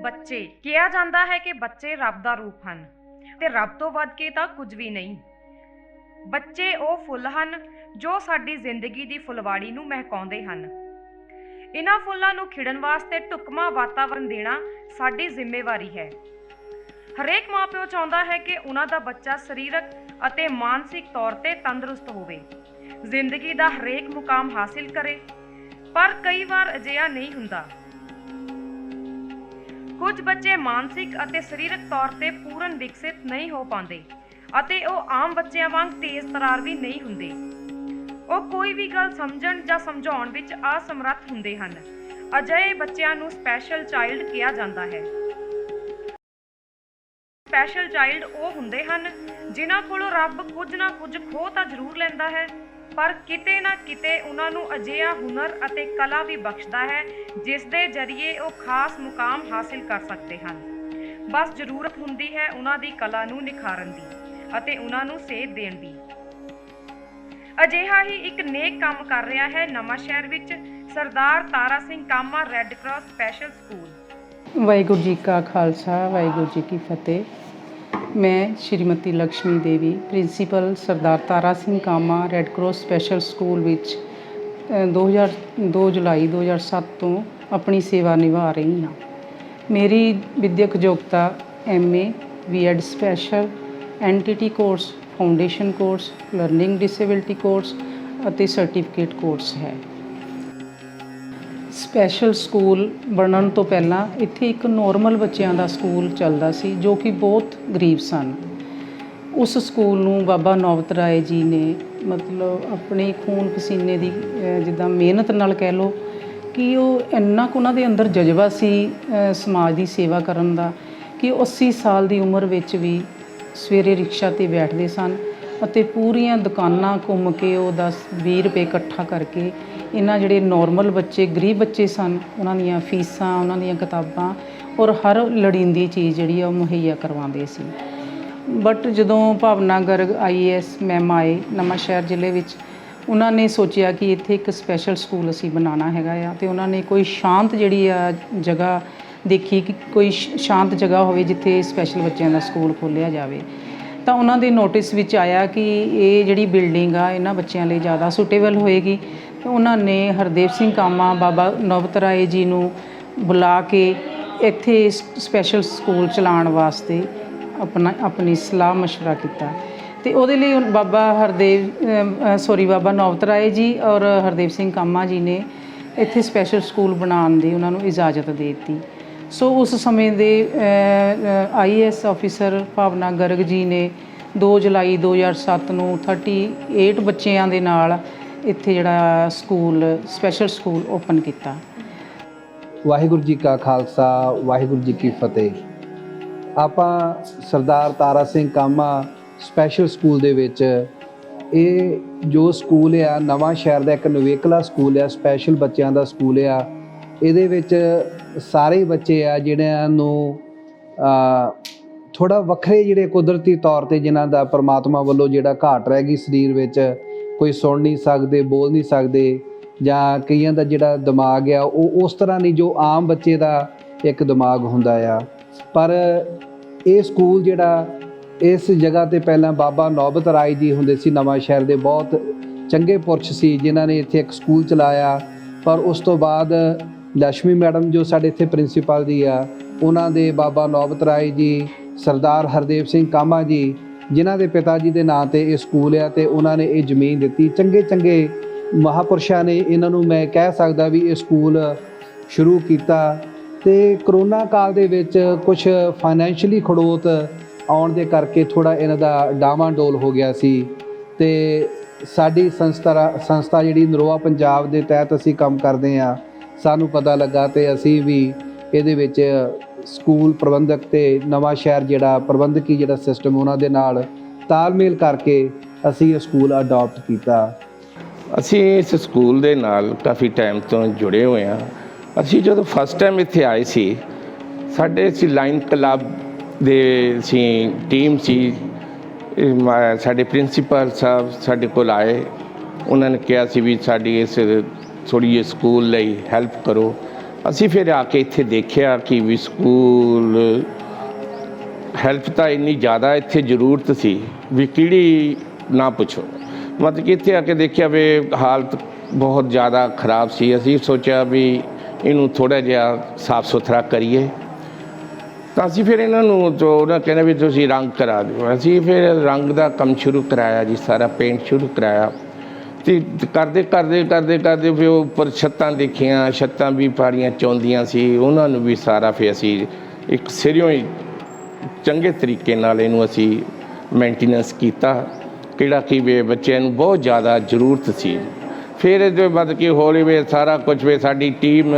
ਬੱਚੇ, ਕਿਹਾ ਜਾਂਦਾ ਹੈ ਕਿ ਬੱਚੇ ਰੱਬ ਦਾ ਰੂਪ ਹਨ ਤੇ ਰੱਬ ਤੋਂ ਵੱਧ ਕੇ ਤਾਂ ਕੁਝ ਵੀ ਨਹੀਂ। ਬੱਚੇ ਉਹ ਫੁੱਲ ਹਨ ਜੋ ਸਾਡੀ ਜ਼ਿੰਦਗੀ ਦੀ ਫੁਲਵਾੜੀ ਨੂੰ ਮਹਿਕਾਉਂਦੇ ਹਨ। ਇਹਨਾਂ ਫੁੱਲਾਂ ਨੂੰ ਖਿੜਨ ਵਾਸਤੇ ਢੁਕਵਾਂ ਵਾਤਾਵਰਣ ਦੇਣਾ ਸਾਡੀ ਜ਼ਿੰਮੇਵਾਰੀ ਹੈ। ਹਰੇਕ ਮਾਪਿਓ ਚਾਹੁੰਦਾ ਹੈ ਕਿ ਉਹਨਾਂ ਦਾ ਬੱਚਾ ਸਰੀਰਕ ਅਤੇ ਮਾਨਸਿਕ ਤੌਰ ਤੇ ਤੰਦਰੁਸਤ ਹੋਵੇ। ਜ਼ਿੰਦਗੀ ਦਾ ਹਰੇਕ ਮੁਕਾਮ ਹਾਸਿਲ ਕਰੇ, ਪਰ ਕਈ ਵਾਰ ਅਜਿਹਾ ਨਹੀਂ ਹੁੰਦਾ। ਕੁਝ ਬੱਚੇ ਮਾਨਸਿਕ ਅਤੇ ਸਰੀਰਕ ਤੌਰ ਤੇ ਪੂਰਨ ਵਿਕਸਿਤ ਨਹੀਂ ਹੋ ਪਾਉਂਦੇ ਅਤੇ ਉਹ ਆਮ ਬੱਚਿਆਂ ਵਾਂਗ ਤੇਜ਼ ਤਰਾਰ ਵੀ ਨਹੀਂ ਹੁੰਦੇ। ਉਹ ਕੋਈ ਵੀ ਗੱਲ ਸਮਝਣ ਜਾਂ ਸਮਝਾਉਣ ਵਿੱਚ ਅਸਮਰੱਥ ਹੁੰਦੇ ਹਨ। ਅਜਿਹੇ ਬੱਚਿਆਂ ਨੂੰ ਸਪੈਸ਼ਲ ਚਾਈਲਡ ਕਿਹਾ ਜਾਂਦਾ ਹੈ। ਸਪੈਸ਼ਲ ਚਾਈਲਡ ਉਹ ਹੁੰਦੇ ਹਨ ਜਿਨ੍ਹਾਂ ਕੋਲੋਂ ਰੱਬ ਕੁਝ ਨਾ ਕੁਝ ਖੋਹ ਤਾਂ ਜ਼ਰੂਰ ਲੈਂਦਾ ਹੈ। ਪਰ ਕਿਤੇ ਨਾ ਕਿਤੇ ਉਹਨਾਂ ਨੂੰ ਅਜਿਹਾ ਹੁਨਰ ਅਤੇ ਕਲਾ ਵੀ ਬਖਸ਼ਦਾ ਹੈ, ਜਿਸ ਦੇ ਜ਼ਰੀਏ ਉਹ ਖਾਸ ਮੁਕਾਮ ਹਾਸਿਲ ਕਰ ਸਕਦੇ ਹਨ। ਬਸ ਜ਼ਰੂਰਤ ਹੁੰਦੀ ਹੈ ਉਹਨਾਂ ਦੀ ਕਲਾ ਨੂੰ ਨਿਖਾਰਨ ਦੀ ਅਤੇ ਉਹਨਾਂ ਨੂੰ ਸੇਧ ਦੇਣ ਦੀ। ਅਜਿਹਾ ਹੀ ਇੱਕ ਨੇਕ ਕੰਮ ਕਰ ਰਿਹਾ ਹੈ ਨਵਾਂ ਸ਼ਹਿਰ ਵਿੱਚ, Sardar Tara Singh Kama red cross special school. Waheguru ji ਕਾ ਖਾਲਸਾ, ਵਾਹਿਗੁਰੂ ਜੀ ਕੀ ਫਤਿਹ। ਮੈਂ Shrimati Lakshmi Devi principal Sardar Tara Singh Kama red cross special school ਵਿੱਚ ਅ, 2002 ਜੁਲਾਈ 2007 ਤੋਂ ਆਪਣੀ ਸੇਵਾ ਨਿਭਾ ਰਹੀ ਹਾਂ। ਮੇਰੀ ਵਿਦਿਅਕ ਯੋਗਤਾ MA BEd special NTT course foundation course learning disability course ਅਤੇ ਸਰਟੀਫਿਕੇਟ ਕੋਰਸ ਹੈ। ਸਪੈਸ਼ਲ ਸਕੂਲ ਬਣਨ ਤੋਂ ਪਹਿਲਾਂ ਇੱਥੇ ਇੱਕ ਨੋਰਮਲ ਬੱਚਿਆਂ ਦਾ ਸਕੂਲ ਚੱਲਦਾ ਸੀ, ਜੋ ਕਿ ਬਹੁਤ ਗਰੀਬ ਸਨ। ਉਸ ਸਕੂਲ ਨੂੰ ਬਾਬਾ ਨੌਬਤ ਰਾਏ ਜੀ ਨੇ ਮਤਲਬ ਆਪਣੇ ਖੂਨ ਪਸੀਨੇ ਦੀ ਜਿੱਦਾਂ ਮਿਹਨਤ ਨਾਲ ਕਹਿ ਲਓ, ਕਿ ਉਹ ਇੰਨਾ ਕੁ ਉਹਨਾਂ ਦੇ ਅੰਦਰ ਜਜ਼ਬਾ ਸੀ ਸਮਾਜ ਦੀ ਸੇਵਾ ਕਰਨ ਦਾ, ਕਿ ਉਹ 80 ਸਾਲ ਦੀ ਉਮਰ ਵਿੱਚ ਵੀ ਸਵੇਰੇ ਰਿਕਸ਼ਾ ਤੇ ਬੈਠਦੇ ਸਨ ਅਤੇ ਪੂਰੀਆਂ ਦੁਕਾਨਾਂ ਘੁੰਮ ਕੇ ਉਹ 10 20 ਰੁਪਏ ਇਕੱਠਾ ਕਰਕੇ ਇਹਨਾਂ ਜਿਹੜੇ ਨਾਰਮਲ ਬੱਚੇ, ਗਰੀਬ ਬੱਚੇ ਸਨ, ਉਹਨਾਂ ਦੀਆਂ ਫੀਸਾਂ, ਉਹਨਾਂ ਦੀਆਂ ਕਿਤਾਬਾਂ ਔਰ ਹਰ ਲੜੀਂਦੀ ਚੀਜ਼ ਜਿਹੜੀ ਆ ਉਹ ਮੁਹੱਈਆ ਕਰਵਾਉਂਦੇ ਸੀ। ਬਟ ਜਦੋਂ ਭਾਵਨਾ ਗਰਗ ਆਈਏਐਸ ਮੈਮ ਆਏ ਨਵਾਂਸ਼ਹਿਰ ਜ਼ਿਲ੍ਹੇ ਵਿੱਚ, ਉਹਨਾਂ ਨੇ ਸੋਚਿਆ ਕਿ ਇੱਥੇ ਇੱਕ ਸਪੈਸ਼ਲ ਸਕੂਲ ਅਸੀਂ ਬਣਾਉਣਾ ਹੈਗਾ ਆ ਤੇ ਉਹਨਾਂ ਨੇ ਕੋਈ ਸ਼ਾਂਤ ਜਿਹੜੀ ਆ ਜਗ੍ਹਾ ਦੇਖੀ ਕਿ ਕੋਈ ਸ਼- ਸ਼ਾਂਤ ਜਗ੍ਹਾ ਹੋਵੇ ਜਿੱਥੇ ਸਪੈਸ਼ਲ ਬੱਚਿਆਂ ਦਾ ਸਕੂਲ ਖੋਲ੍ਹਿਆ ਜਾਵੇ। ਤਾਂ ਉਹਨਾਂ ਦੇ ਨੋਟਿਸ ਵਿੱਚ ਆਇਆ ਕਿ ਇਹ ਜਿਹੜੀ ਬਿਲਡਿੰਗ ਆ, ਇਹਨਾਂ ਬੱਚਿਆਂ ਲਈ ਜ਼ਿਆਦਾ ਸੁਟੇਬਲ ਹੋਏਗੀ ਉਹਨਾਂ ਨੇ ਹਰਦੇਵ ਸਿੰਘ ਕਾਮਾ ਬਾਬਾ ਨਵਤ ਰਾਏ ਜੀ ਨੂੰ ਬੁਲਾ ਕੇ ਇੱਥੇ ਸਪੈਸ਼ਲ ਸਕੂਲ ਚਲਾਉਣ ਵਾਸਤੇ ਆਪਣਾ ਆਪਣੀ ਸਲਾਹ مشورہ ਕੀਤਾ ਤੇ ਉਹਦੇ ਲਈ ਹੁਣ ਬਾਬਾ ਹਰਦੇਵ ਸੌਰੀ ਬਾਬਾ ਨੌਬਤ ਰਾਏ ਜੀ ਔਰ ਹਰਦੇਵ ਸਿੰਘ ਕਾਮਾ ਜੀ ਨੇ ਇੱਥੇ ਸਪੈਸ਼ਲ ਸਕੂਲ ਬਣਾਉਣ ਦੀ ਉਹਨਾਂ ਨੂੰ ਇਜਾਜ਼ਤ ਦੇ ਦਿੱਤੀ ਸੋ ਉਸ ਸਮੇਂ ਦੇ ਆਈਐਸ ਆਫੀਸਰ ਭਾਵਨਾ ਗਰਗ ਜੀ ਨੇ 2 ਜੁਲਾਈ 2007 ਨੂੰ 38 ਬੱਚਿਆਂ ਦੇ ਨਾਲ ਇੱਥੇ ਜਿਹੜਾ ਸਕੂਲ ਸਪੈਸ਼ਲ ਸਕੂਲ ਓਪਨ ਕੀਤਾ। ਵਾਹਿਗੁਰੂ ਜੀ ਕਾ ਖਾਲਸਾ, ਵਾਹਿਗੁਰੂ ਜੀ ਕੀ ਫਤਿਹ। ਆਪਾਂ ਸਰਦਾਰ ਤਾਰਾ ਸਿੰਘ ਕਾਮਾ ਸਪੈਸ਼ਲ ਸਕੂਲ ਦੇ ਵਿੱਚ, ਇਹ ਜੋ ਸਕੂਲ ਆ, ਨਵਾਂ ਸ਼ਹਿਰ ਦਾ ਇੱਕ ਨਵੇਕਲਾ ਸਕੂਲ ਆ ਸਪੈਸ਼ਲ ਬੱਚਿਆਂ ਦਾ ਸਕੂਲ ਆ, ਇਹਦੇ ਵਿੱਚ ਸਾਰੇ ਬੱਚੇ ਆ ਜਿਹੜਿਆਂ ਨੂੰ ਥੋੜਾ ਵੱਖਰੇ ਜਿਹੜੇ ਕੁਦਰਤੀ ਤੌਰ ਤੇ ਜਿਨ੍ਹਾਂ ਦਾ ਪਰਮਾਤਮਾ ਵੱਲੋਂ ਜਿਹੜਾ ਘਾਟ ਰਹਿ ਗਈ ਸਰੀਰ ਵਿੱਚ, ਕੋਈ ਸੁਣ ਨਹੀਂ ਸਕਦੇ, ਬੋਲ ਨਹੀਂ ਸਕਦੇ, ਜਾਂ ਕਈਆਂ ਦਾ ਜਿਹੜਾ ਦਿਮਾਗ ਆ, ਉਹ ਉਸ ਤਰ੍ਹਾਂ ਨਹੀਂ ਜੋ ਆਮ ਬੱਚੇ ਦਾ ਇੱਕ ਦਿਮਾਗ ਹੁੰਦਾ ਆ। ਪਰ ਇਹ ਸਕੂਲ ਜਿਹੜਾ, ਇਸ ਜਗ੍ਹਾ ਤੇ ਪਹਿਲਾਂ ਬਾਬਾ ਨੌਬਤ ਰਾਏ ਜੀ ਹੁੰਦੇ ਸੀ, ਨਵਾਂ ਸ਼ਹਿਰ ਦੇ ਬਹੁਤ ਚੰਗੇ ਪੁਰਸ਼ ਸੀ, ਜਿਨ੍ਹਾਂ ਨੇ ਇੱਥੇ ਇੱਕ ਸਕੂਲ ਚਲਾਇਆ। ਪਰ ਉਸ ਤੋਂ ਬਾਅਦ ਲక్ష్ਮੀ ਮੈਡਮ ਜੋ ਸਾਡੇ ਇੱਥੇ ਪ੍ਰਿੰਸੀਪਲ ਦੀ ਆ, ਉਹਨਾਂ ਦੇ ਬਾਬਾ ਨੌਬਤ ਰਾਏ ਜੀ ਸਰਦਾਰ ਹਰਦੇਵ ਸਿੰਘ ਕਾਮਾ ਜੀ, ਜਿਨ੍ਹਾਂ ਦੇ ਪਿਤਾ ਜੀ ਦੇ ਨਾਂ ਤੇ ਇਹ ਸਕੂਲ ਆ ਤੇ ਉਹਨਾਂ ਨੇ ਇਹ ਜ਼ਮੀਨ ਦਿੱਤੀ। ਚੰਗੇ ਚੰਗੇ ਮਹਾਪੁਰਸ਼ਾਂ ਨੇ ਇਹਨਾਂ ਨੂੰ ਮੈਂ ਕਹਿ ਸਕਦਾ ਵੀ ਇਹ ਸਕੂਲ ਸ਼ੁਰੂ ਕੀਤਾ ਤੇ ਕਰੋਨਾ ਕਾਲ ਦੇ ਵਿੱਚ ਕੁਝ ਫਾਈਨੈਂਸ਼ੀਅਲੀ ਖੜੋਤ ਆਉਣ ਦੇ ਕਰਕੇ ਥੋੜਾ ਇਹਨਾਂ ਦਾ ਡਾਵਾਂਡੋਲ ਹੋ ਗਿਆ ਸੀ ਤੇ ਸਾਡੀ ਸੰਸਥਾ ਸੰਸਥਾ ਜਿਹੜੀ ਨਰੋਆ ਪੰਜਾਬ ਦੇ ਤਹਿਤ ਅਸੀਂ ਕੰਮ ਕਰਦੇ ਆ ਸਾਨੂੰ ਪਤਾ ਲੱਗਾ ਤੇ ਅਸੀਂ ਵੀ ਇਹਦੇ ਵਿੱਚ ਸਕੂਲ ਪ੍ਰਬੰਧਕ ਤੇ ਨਵਾਂ ਸ਼ਹਿਰ ਜਿਹੜਾ ਪ੍ਰਬੰਧਕੀ ਜਿਹੜਾ ਸਿਸਟਮ ਉਹਨਾਂ ਦੇ ਨਾਲ ਤਾਲਮੇਲ ਕਰਕੇ ਅਸੀਂ ਇਹ ਸਕੂਲ ਅਡਾਪਟ ਕੀਤਾ। ਅਸੀਂ ਇਸ ਸਕੂਲ ਦੇ ਨਾਲ ਕਾਫੀ ਟਾਈਮ ਤੋਂ ਜੁੜੇ ਹੋਏ ਹਾਂ। ਅਸੀਂ ਜਦੋਂ ਫਸਟ ਟਾਈਮ ਇੱਥੇ ਆਏ ਸੀ, ਸਾਡੇ ਸੀ ਲਾਈਨ ਕਲੱਬ ਦੇ ਸੀ। ਟੀਮ ਸੀ ਸਾਡੇ ਪ੍ਰਿੰਸੀਪਲ ਸਾਹਿਬ ਸਾਡੇ ਕੋਲ ਆਏ। ਉਹਨਾਂ ਨੇ ਕਿਹਾ ਸੀ ਵੀ ਸਾਡੀ ਇਸ ਥੋੜ੍ਹੀ ਜਿਹੀ ਸਕੂਲ ਲਈ ਹੈਲਪ ਕਰੋ। ਅਸੀਂ ਫਿਰ ਆ ਕੇ ਇੱਥੇ ਦੇਖਿਆ ਕਿ ਵੀ ਸਕੂਲ ਹੈਲਪ ਤਾਂ ਇੰਨੀ ਜ਼ਿਆਦਾ ਇੱਥੇ ਜ਼ਰੂਰਤ ਸੀ ਵੀ ਕਿਹੜੀ ਨਾ ਪੁੱਛੋ। ਮਤਲਬ ਕਿ ਇੱਥੇ ਆ ਕੇ ਦੇਖਿਆ ਵੀ ਹਾਲਤ ਬਹੁਤ ਜ਼ਿਆਦਾ ਖਰਾਬ ਸੀ। ਅਸੀਂ ਸੋਚਿਆ ਵੀ ਇਹਨੂੰ ਥੋੜਾ ਜਿਹਾ ਸਾਫ਼ ਸੁਥਰਾ ਕਰੀਏ। ਤਾਂ ਅਸੀਂ ਫਿਰ ਇਹਨਾਂ ਨੂੰ ਜੋ ਉਹਨਾਂ ਕਹਿੰਦੇ ਵੀ ਤੁਸੀਂ ਰੰਗ ਕਰਾ ਦਿਓ। ਅਸੀਂ ਫਿਰ ਰੰਗ ਦਾ ਕੰਮ ਸ਼ੁਰੂ ਕਰਾਇਆ ਜੀ, ਸਾਰਾ ਪੇਂਟ ਸ਼ੁਰੂ ਕਰਾਇਆ। ਤੇ ਕਰਦੇ ਕਰਦੇ ਕਰਦੇ ਕਰਦੇ ਫਿਰ ਉਹ ਉੱਪਰ ਛੱਤਾਂ ਦੇਖੀਆਂ, ਛੱਤਾਂ ਵੀ ਪਾੜੀਆਂ ਚੌਂਦੀਆਂ ਸੀ, ਉਹਨਾਂ ਨੂੰ ਵੀ ਸਾਰਾ ਫਿਰ ਅਸੀਂ ਇੱਕ ਸਿਰਿਓਂ ਹੀ ਚੰਗੇ ਤਰੀਕੇ ਨਾਲ ਇਹਨੂੰ ਅਸੀਂ ਮੇਨਟੇਨੈਂਸ ਕੀਤਾ। ਕਿਹੜਾ ਕਿ ਵੀ ਬੱਚਿਆਂ ਨੂੰ ਬਹੁਤ ਜ਼ਿਆਦਾ ਜ਼ਰੂਰਤ ਸੀ। ਫਿਰ ਇਹਦੇ ਬਾਅਦ ਕੀ ਹੌਲੀ ਵੇ ਸਾਰਾ ਕੁਝ ਵੇ ਸਾਡੀ ਟੀਮ